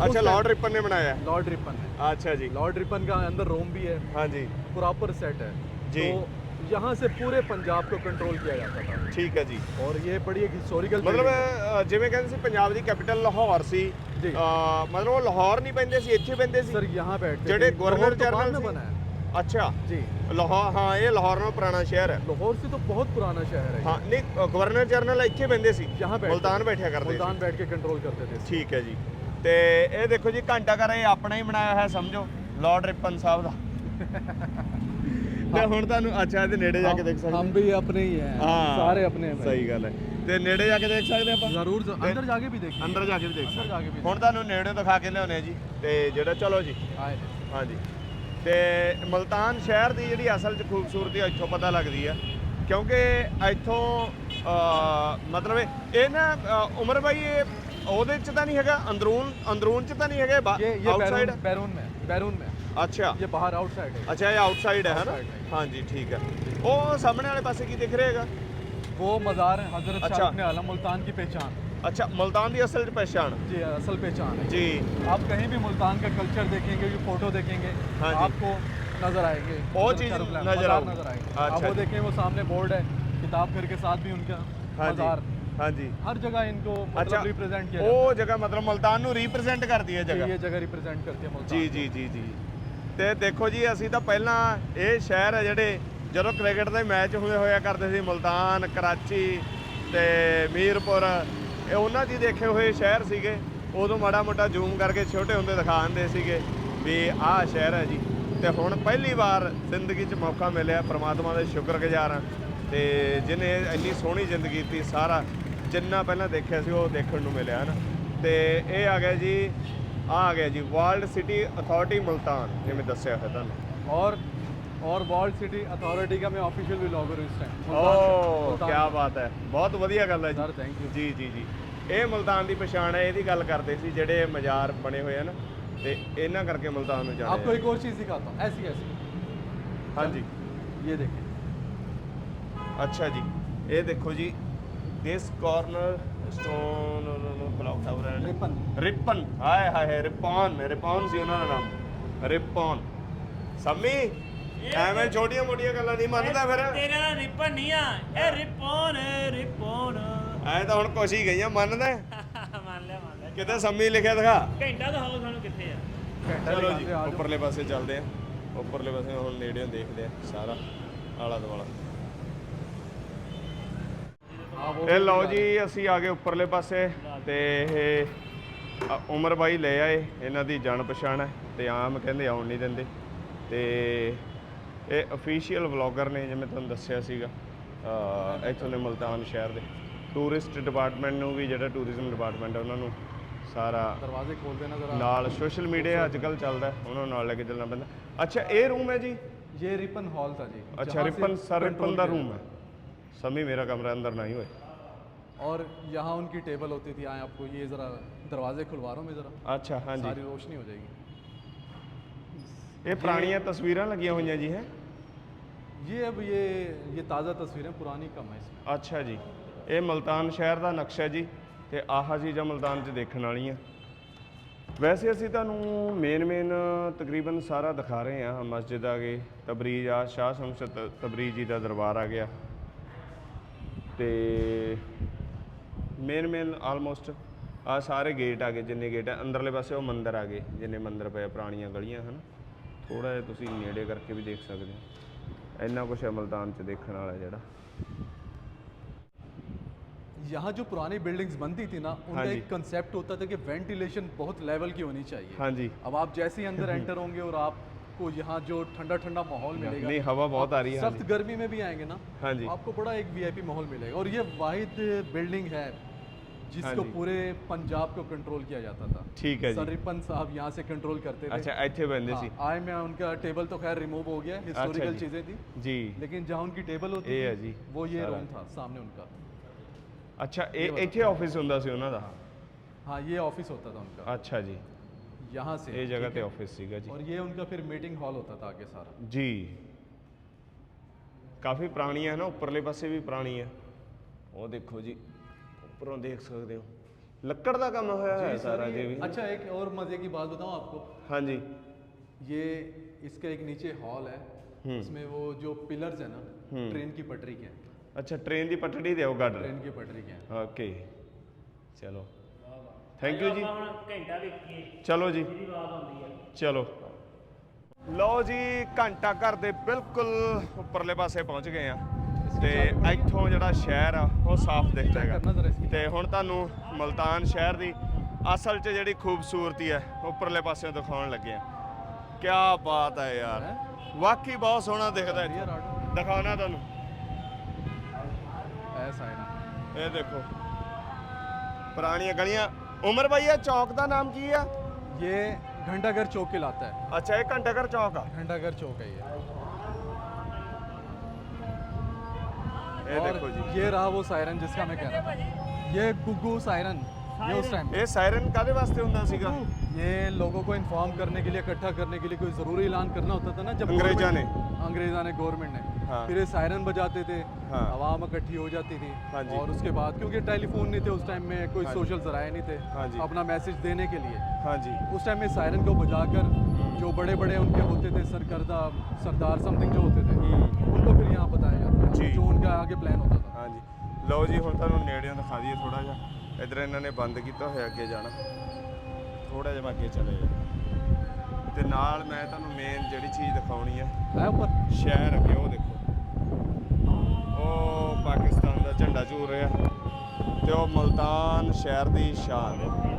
अच्छा लॉर्ड रिपन ने बनाया। लॉर्ड रिपन अच्छा जी। लॉर्ड रिपन का अंदर रोम भी है। हाँ जी। प्रॉपर सेट है। जी। तो यहाँ से पूरे पंजाब को कंट्रोल किया जाता था। ठीक है जी। और ये बड़ी एक हिस्टोरिकल मतलब जिम्मे कहते पंजाब की कैपिटल लाहौर सी ਲਾਹੌਰ ਸੀ ਜੀ। ਅ, ਮਤਲਬ ਉਹ ਲਾਹੌਰ ਨਹੀਂ ਪੈਂਦੇ ਸੀ ਇੱਥੇ ਪੈਂਦੇ ਸੀ सर यहाँ बैठते ਜਿਹੜੇ थे। ਗਵਰਨਰ लाहौर तो बाद ਜਨਰਲ में ਸੀ बना है ਅੱਛਾ जी ਲਾਹੌਰ ਹਾਂ ਇਹ ਲਾਹੌਰ ਨਾਲ ਪੁਰਾਣਾ ਸ਼ਹਿਰ ਹੈ लाहौर से तो बहुत पुराना शहर है ਹਾਂ ਨਹੀਂ ਅ, ਗਵਰਨਰ ਜਨਰਲ ਇੱਥੇ ਪੈਂਦੇ ਸੀ यहाँ बैठ ਮੁਲਤਾਨ ਬੈਠਿਆ ਕਰਦੇ ਸੀ मुल्तान बैठ के कंट्रोल करते थे ਠੀਕ ਹੈ ਜੀ ਤੇ ਇਹ ਦੇਖੋ ਜੀ ਘੰਟਾ ਘਰ ਇਹ ਆਪਣਾ ਹੀ ਬਣਾਇਆ ਹੋਇਆ ਸਮਝੋ ਲਾਰਡ ਰਿਪਨ ਸਾਹਿਬ ਦਾ ਤੇ ਹੁਣ ਤੁਹਾਨੂੰ ਅੱਛਾ ਇਹਦੇ ਨੇੜੇ ਜਾ ਕੇ ਦੇਖ ਸਕਦੇ ਹਮ ਵੀ ਆਪਣੇ ਹੀ ਹੈ। ਸਾਰੇ ਆਪਣੇ ਹੈ ਸਹੀ ਗੱਲ ਹੈ। ਤੇ ਨੇੜੇ ਜਾ ਕੇ ਦੇਖ ਸਕਦੇ ਆਪਾਂ? ਜ਼ਰੂਰ ਅੰਦਰ ਜਾ ਕੇ ਵੀ ਦੇਖੀਏ। ਅੰਦਰ ਜਾ ਕੇ ਵੀ ਦੇਖ ਸਕਦੇ ਹੁਣ ਤੁਹਾਨੂੰ ਨੇੜੇ ਦਿਖਾ ਕੇ ਲਿਆਉਨੇ ਆ ਜੀ। ਤੇ ਜਿਹੜਾ ਚਲੋ ਜੀ। ਹਾਂਜੀ। ਤੇ ਮਲਤਾਨ ਸ਼ਹਿਰ ਦੀ ਜਿਹੜੀ ਅਸਲ 'ਚ ਖੂਬਸੂਰਤੀ ਇੱਥੋਂ ਪਤਾ ਲੱਗਦੀ ਆ। ਕਿਉਂਕਿ ਇੱਥੋਂ ਮਤਲਬ ਇਹ ਨਾ ਉਮਰ ਬਾਈ ਇਹ ਉਹਦੇ 'ਚ ਤਾਂ ਨਹੀਂ ਹੈਗਾ ਅੰਦਰੂਨ ਅੰਦਰੂਨ 'ਚ ਤਾਂ ਨਹੀਂ ਹੈਗਾ ਆਊਟਸਾਈਡ ਬੈਰੂਨ ਮੈਂ ਬੈਰੂਨ ਮੈਂ ਅੱਛਾ ये बाहर आउटसाइड है ਅੱਛਾ ਇਹ ਆਊਟਸਾਈਡ ਹੈ ਹਨਾ Outside है। ਹਾਂਜੀ ਠੀਕ ਹੈ ਉਹ ਸਾਹਮਣੇ ਵਾਲੇ ਪਾਸੇ ਕੀ ਦਿਖ ਰਿਹਾ ਹੈਗਾ वो मज़ार है हजरत अच्छा। शाह इब्न आलम मुल्तान की पहचान ਅੱਛਾ ਮਲਤਾਨ ਦੀ ਅਸਲ 'ਚ ਪਛਾਣ जी असल पहचान है ਜੀ आप कहीं भी मुल्तान का कल्चर देखेंगे ये फोटो देखेंगे हाँ जी। आपको नजर आएंगे वो हज़रत चीज़ शाह नज़र मज़ार आऊगी। नजर आएंगे अच्छा आप वो जी। देखें वो सामने बोर्ड है किताब घर के साथ भी उनका ਹਾਂਜੀ मज़ार ਹਾਂਜੀ हर जगह इनको अच्छा मतलब रिप्रेजेंट किया जाता ਉਹ ਜਗ੍ਹਾ ਮਤਲਬ ਮਲਤਾਨ ਨੂੰ ਰਿਪਰੈਜ਼ੈਂਟ ਕਰਦੀ ਹੈ है ਜਗ੍ਹਾ ये जगह रिप्रेजेंट करती है मुल्तान ਜੀ ਜੀ ਜੀ ਜੀ ਤੇ ਦੇਖੋ ਜੀ, ਅਸੀਂ ਤਾਂ ਪਹਿਲਾਂ ਇਹ ਸ਼ਹਿਰ ਹੈ ਜਿਹੜੇ ਜਦੋਂ ਕ੍ਰਿਕਟ ਦੇ ਮੈਚ ਹੋਏ ਹੋਇਆ ਕਰਦੇ ਸੀ, ਮੁਲਤਾਨ, ਕਰਾਚੀ ਤੇ ਮੀਰਪੁਰ, ਇਹ ਉਹਨਾਂ ਦੀ ਦੇਖੇ ਹੋਏ ਸ਼ਹਿਰ ਸੀਗੇ। ਉਦੋਂ ਮਾੜਾ ਮੋਟਾ ਜ਼ੂਮ ਕਰਕੇ ਛੋਟੇ ਹੁੰਦੇ ਦਿਖਾ ਦਿੰਦੇ ਸੀਗੇ ਵੀ ਆਹ ਸ਼ਹਿਰ ਹੈ ਜੀ। ਤੇ ਹੁਣ ਪਹਿਲੀ ਵਾਰ ਜ਼ਿੰਦਗੀ 'ਚ ਮੌਕਾ ਮਿਲਿਆ, ਪ੍ਰਮਾਤਮਾ ਦੇ ਸ਼ੁਕਰਗੁਜ਼ਾਰ ਹਾਂ। ਤੇ ਜਿਨੇ ਇੰਨੀ ਸੋਹਣੀ ਜ਼ਿੰਦਗੀ ਦਿੱਤੀ, ਸਾਰਾ ਜਿੰਨਾ ਪਹਿਲਾਂ ਦੇਖਿਆ ਸੀ, ਉਹ ਦੇਖਣ ਨੂੰ ਮਿਲਿਆ ਨਾ ਤੇ ਇਹ ਆ ਗਿਆ ਜੀ ਆ ਆ ਗਿਆ ਜੀ ਵਰਲਡ ਸਿਟੀ ਅਥਾਰਟੀ ਮੁਲਤਾਨ ਜਿਵੇਂ ਦੱਸਿਆ ਹੋਇਆ ਤੁਹਾਨੂੰ और और वर्ल्ड सिटी अथॉरिटी का मैं ऑफिशियल व्लॉगर हूँ इस टाइम ਓ ਕੀ ਬਾਤ ਹੈ ਬਹੁਤ ਵਧੀਆ ਗੱਲ ਹੈ सर ਜੀ थैंक यू ਜੀ ਜੀ ਜੀ ਇਹ ਮੁਲਤਾਨ ਦੀ ਪਛਾਣ ਹੈ ਇਹਦੀ ਗੱਲ ਕਰਦੇ ਸੀ ਜਿਹੜੇ ਮਜ਼ਾਰ ਬਣੇ ਹੋਏ ਆ ਨਾ ਤੇ ਇਹਨਾਂ ਕਰਕੇ ਮੁਲਤਾਨ ਨੂੰ आपको ਜਾਣਦੇ एक और चीज़ दिखाता हूँ ऐसी ऐसी ਆ। ਹਾਂਜੀ ये देखें ਅੱਛਾ ਜੀ ਇਹ this corner stone no, no, no, Ripan Ripan ਹਾਏ ਹਾਏ ਰਿਪਨ ਰਿਪਨ ਸੀ ਉਹਨਾਂ ਦਾ ਨਾਮ ਰਿਪਨ ਸੰਮੀ ਐਵੇਂ ਛੋਟੀਆਂ ਮੋਟੀਆਂ ਗੱਲਾਂ ਨਹੀਂ ਮੰਨਦਾ ਫਿਰ ਤੇਰਾ ਰਿਪਨ ਨਹੀਂ ਆ ਇਹ ਰਿਪੋਨ ਰਿਪੋਨ ਐ ਤਾਂ ਹੁਣ ਕੁਛ ਗਈਆਂ ਮੰਨਦਾ ਮੰਨ ਲਿਆ ਮੰਨ ਲਿਆ ਕਿਤੇ ਸੰਮੀ ਲਿਖਿਆ ਦਿਖਾ ਘੰਟਾ ਤਾਂ ਸਾਨੂੰ ਕਿੱਥੇ ਆ ਚਲੋ ਜੀ ਉੱਪਰਲੇ ਪਾਸੇ ਚੱਲਦੇ ਆ ਉੱਪਰਲੇ ਪਾਸੇ ਹੁਣ ਨੇੜਿਓਂ ਦੇਖਦੇ ਆ ਸਾਰਾ ਆਲਾ ਦੁਆਲਾ ਇਹ भी ਲਓ दिखा ਜੀ ਅਸੀਂ ਆ ਗਏ ਉੱਪਰਲੇ ਪਾਸੇ ਤੇ ਇਹ ਅ, ਉਮਰ ਬਾਈ ਲੈ ਆਏ ਇਹਨਾਂ ਦੀ ਜਾਣ ਪਛਾਣ ਹੈ ਤੇ ਆਮ ਕਹਿੰਦੇ ਆਉਣ ਨਹੀਂ ਦਿੰਦੇ ਤੇ ਇਹ ਅਫੀਸ਼ੀਅਲ ਵਲੌਗਰ ਨੇ ਜਿਵੇਂ ਤੁਹਾਨੂੰ ਦੱਸਿਆ ਸੀਗਾ ਅ, ਇੱਥੋਂ ਦੇ ਮਲਤਾਨ ਸ਼ਹਿਰ ਦੇ ਟੂਰਿਸਟ ਡਿਪਾਰਟਮੈਂਟ ਨੂੰ ਵੀ ਜਿਹੜਾ ਟੂਰਿਜ਼ਮ ਡਿਪਾਰਟਮੈਂਟ ਹੈ ਉਹਨਾਂ ਨੂੰ ਸਾਰਾ दरवाजे खोल देना जरा ਨਾਲ ਸੋਸ਼ਲ ਮੀਡੀਆ ਅੱਜ ਕੱਲ ਚੱਲਦਾ ਹੈ, ਉਹਨਾਂ ਨੂੰ ਨਾਲ ਲੈ ਕੇ ਚੱਲਣਾ ਪੈਂਦਾ ਅੱਛਾ ਇਹ ਰੂਮ ਹੈ ਜੀ ये रिपन हॉल था जी ਅੱਛਾ जहाँ से ਰਿਪਨ ਸਰ ਰਿਪਨ control ਦਾ किया ਰੂਮ ਹੈ ਸਮੀ ਮੇਰਾ ਕਮਰਾ ਅੰਦਰ ਨਹੀਂ ਹੋਏ जाता। और यहाँ उनकी टेबल होती थी आए आपको ये जरा दरवाजे खुलवा रहा हूँ मैं जरा ਅੱਛਾ ਹਾਂਜੀ सारी रोशनी हो जाएगी ਇਹ ਪੁਰਾਣੀਆਂ ਤਸਵੀਰਾਂ ਲੱਗੀਆਂ ਹੋਈਆਂ ਜੀ ਹੈ ये अब ये ये ताज़ा तस्वीरें पुरानी कम है इसमें ਅੱਛਾ ਜੀ ਇਹ ਮਲਤਾਨ ਸ਼ਹਿਰ ਦਾ ਨਕਸ਼ਾ ਜੀ ਤੇ ਆਹ ਚੀਜ਼ਾਂ ਮਲਤਾਨ 'ਚ ਦੇਖਣ ਵਾਲੀਆਂ ਵੈਸੇ ਅਸੀਂ ਤੁਹਾਨੂੰ ਮੇਨ ਮੇਨ ਤਕਰੀਬਨ ਸਾਰਾ ਦਿਖਾ ਰਹੇ ਹਾਂ ਮਸਜਿਦ ਆ ਗਈ ਤਬਰੀਜ਼ ਆ ਸ਼ਾਹ ਸ਼ਮਸ਼ਦ ਤ- ਤਬਰੀਜ਼ ਜੀ ਦਾ ਦਰਬਾਰ ਆ ਗਿਆ ਤੇ ਮੇਨ ਮੇਨ ਆਲਮੋਸਟ ਆ ਸਾਰੇ ਗੇਟ ਆ ਗਏ ਜਿੰਨੇ ਗੇਟ ਆ ਅੰਦਰਲੇ ਪਾਸੇ ਉਹ ਮੰਦਿਰ ਆ ਗਏ ਜਿੰਨੇ ਮੰਦਿਰ ਪਏ ਆ, ਪੁਰਾਣੀਆਂ ਗਲੀਆਂ ਹਨ ਥੋੜਾ ਜਿਹਾ ਤੁਸੀਂ ਨੇੜੇ ਕਰਕੇ ਵੀ ਦੇਖ ਸਕਦੇ ਹੋ ਇੰਨਾ ਕੁਛ ਹੈ ਮੁਲਤਾਨ ਚ ਦੇਖਣ ਵਾਲਾ ਜਿਹੜਾ यहाँ जो पुरानी बिल्डिंग्स बनती थी ना उनका हाँ जी। एक कंसेप्ट होता था कि वेंटिलेशन बहुत लेवल की होनी चाहिए ਹਾਂਜੀ अब आप जैसे ही अंदर एंटर होंगे और आपको यहाँ जो ठंडा ठंडा माहौल मिलेगा नहीं हवा बहुत आ रही है हाँ सख्त जी। गर्मी में भी आएंगे ना हाँ जी आपको बड़ा एक वीआईपी माहौल मिलेगा और ये वाहिद बिल्डिंग है जिसको हाँ जी। पूरे पंजाब को कंट्रोल किया जाता था ਠੀਕ ਹੈ ਜੀ सररिपन साहब यहाँ से कंट्रोल करते थे ਅੱਛਾ ਇੱਥੇ ਬੰਦੇ ਸੀ हाँ, आए में उनका टेबल तो खैर रिमूव हो गया हिस्टोरिकल जी। चीजें थी ਜੀ लेकिन जहाँ उनकी टेबल होती ये है थी जी, वो ये सारा। रूम था सामने उनका ਅੱਛਾ ਇਹ ਇੱਥੇ ਆਫਿਸ ਹੁੰਦਾ ਸੀ ਉਹਨਾਂ ਦਾ हाँ ये ऑफिस होता था उनका ਅੱਛਾ ਜੀ यहाँ से ਇਹ ਜਗ੍ਹਾ ਤੇ ਆਫਿਸ ਸੀਗਾ ਜੀ और ये उनका फिर मीटिंग हॉल होता था आगे सारा ਜੀ ਕਾਫੀ ਪੁਰਾਣੀ ਹੈ ਨਾ ਉੱਪਰਲੇ ਪਾਸੇ ਵੀ ਪੁਰਾਣੀ ਹੈ ਉਹ ਦੇਖੋ ਜੀ ਉੱਪਰੋਂ ਦੇਖ ਸਕਦੇ ਹੋ ਲੱਕੜ ਦਾ ਕੰਮ ਹੋਇਆ ਹੈ ਸਾਰਾ ਜੀ ਵੀ अच्छा एक और मजे की बात बताऊं आपको ਹਾਂਜੀ ये इसका एक नीचे हॉल है उसमें वो जो पिलर्स है ना ट्रेन की पटरी के हैं ਅੱਛਾ ਟ੍ਰੇਨ ਦੀ ਪਟੜੀ ਦੇ ਉਹ ਗੱਡ ट्रेन की पटरी के हैं ਓਕੇ ਚਲੋ ਥੈਂਕ ਯੂ ਜੀ। ਚਲੋ ਜੀ। ਚਲੋ। ਲਓ ਜੀ ਘੰਟਾ ਘਰ ਦੇ ਬਿਲਕੁਲ ਉੱਪਰਲੇ ਪਾਸੇ ਪਹੁੰਚ ਗਏ ਆ। ਤੇ ਇੱਥੋਂ ਜਿਹੜਾ ਸ਼ਹਿਰ ਆ ਉਹ ਸਾਫ਼ ਦਿਖਦਾ ਹੈਗਾ। ਤੇ ਹੁਣ ਤੁਹਾਨੂੰ ਮਲਤਾਨ ਸ਼ਹਿਰ ਦੀ ਅਸਲ 'ਚ ਜਿਹੜੀ ਖੂਬਸੂਰਤੀ ਹੈ ਉੱਪਰਲੇ ਪਾਸਿਓਂ ਦਿਖਾਉਣ ਲੱਗੇ ਆ। ਕੀ ਬਾਤ ਹੈ ਯਾਰ। ਵਾਕਈ ਬਹੁਤ ਸੋਹਣਾ ਦਿਖਦਾ ਹੈ ਦਿਖਾਉਣਾ ਤੁਹਾਨੂੰ। ਐਸਾ ਹੈ ਇਹ ਦੇਖੋ। ਪੁਰਾਣੀਆਂ ਗਲੀਆਂ उमर भैया चौक का नाम की है? ये घंटाघर चौक कहलाता है। अच्छा ये घंटाघर चौक है घंटाघर चौक है ये। ये देखो जी। ये रहा वो सायरन जिसका मैं कह रहा था। ये गुगू सायरन ये उस टाइम ये सायरन कादे वास्ते होता सीगा? ये लोगों को इन्फॉर्म करने के लिए इकट्ठा करने के लिए कोई ज़रूरी ऐलान करना होता था ना जब अंग्रेजा ने। अंग्रेजा ने गवर्नमेंट ने। हाँ। फिर ये सायरन बजाते थे हाँ। आवाम इकट्ठी हो जाती थी हाँ जी। और उसके बाद क्योंकि टेलीफोन नहीं थे उस टाइम में कोई हाँ जी। सोशल जराए नहीं थे हाँ जी। अपना मैसेज देने के लिए ਹਾਂਜੀ उस टाइम में सायरन को बजाकर जो बड़े बड़े उनके होते थे सरकर्दा सरदार समथिंग जो होते थे उनको फिर यहाँ बताया जाता था जी। जो उनका आगे प्लान होता था ਹਾਂਜੀ ਲਓ ਜੀ ਹੁਣ ਤੁਹਾਨੂੰ ਨੇੜਿਓਂ ਦਿਖਾ ਦਈਏ ਥੋੜਾ ਜਿਹਾ ਇਧਰ ਇਹਨਾਂ ਨੇ ਬੰਦ ਕੀਤਾ ਹੋਇਆ ਅੱਗੇ ਜਾਣਾ ਥੋੜਾ ਜਿਹਾ ਮੈਂ ਅੱਗੇ ਚਲੇ ਜਾ ਤੇ ਨਾਲ ਮੈਂ ਤੁਹਾਨੂੰ ਮੇਨ ਜਿਹੜੀ ਚੀਜ਼ ਦਿਖਾਉਣੀ ਹੈ है ऊपर ਸ਼ਹਿਰ ਅੱਗੇ ਉਹ ਦੇਖੋ ਝੰਡਾ ਝੂਲ ਰਿਹਾ ਤੇ ਉਹ ਮਲਤਾਨ ਸ਼ਹਿਰ ਦੀ ਸ਼ਾਨ ਹੈ।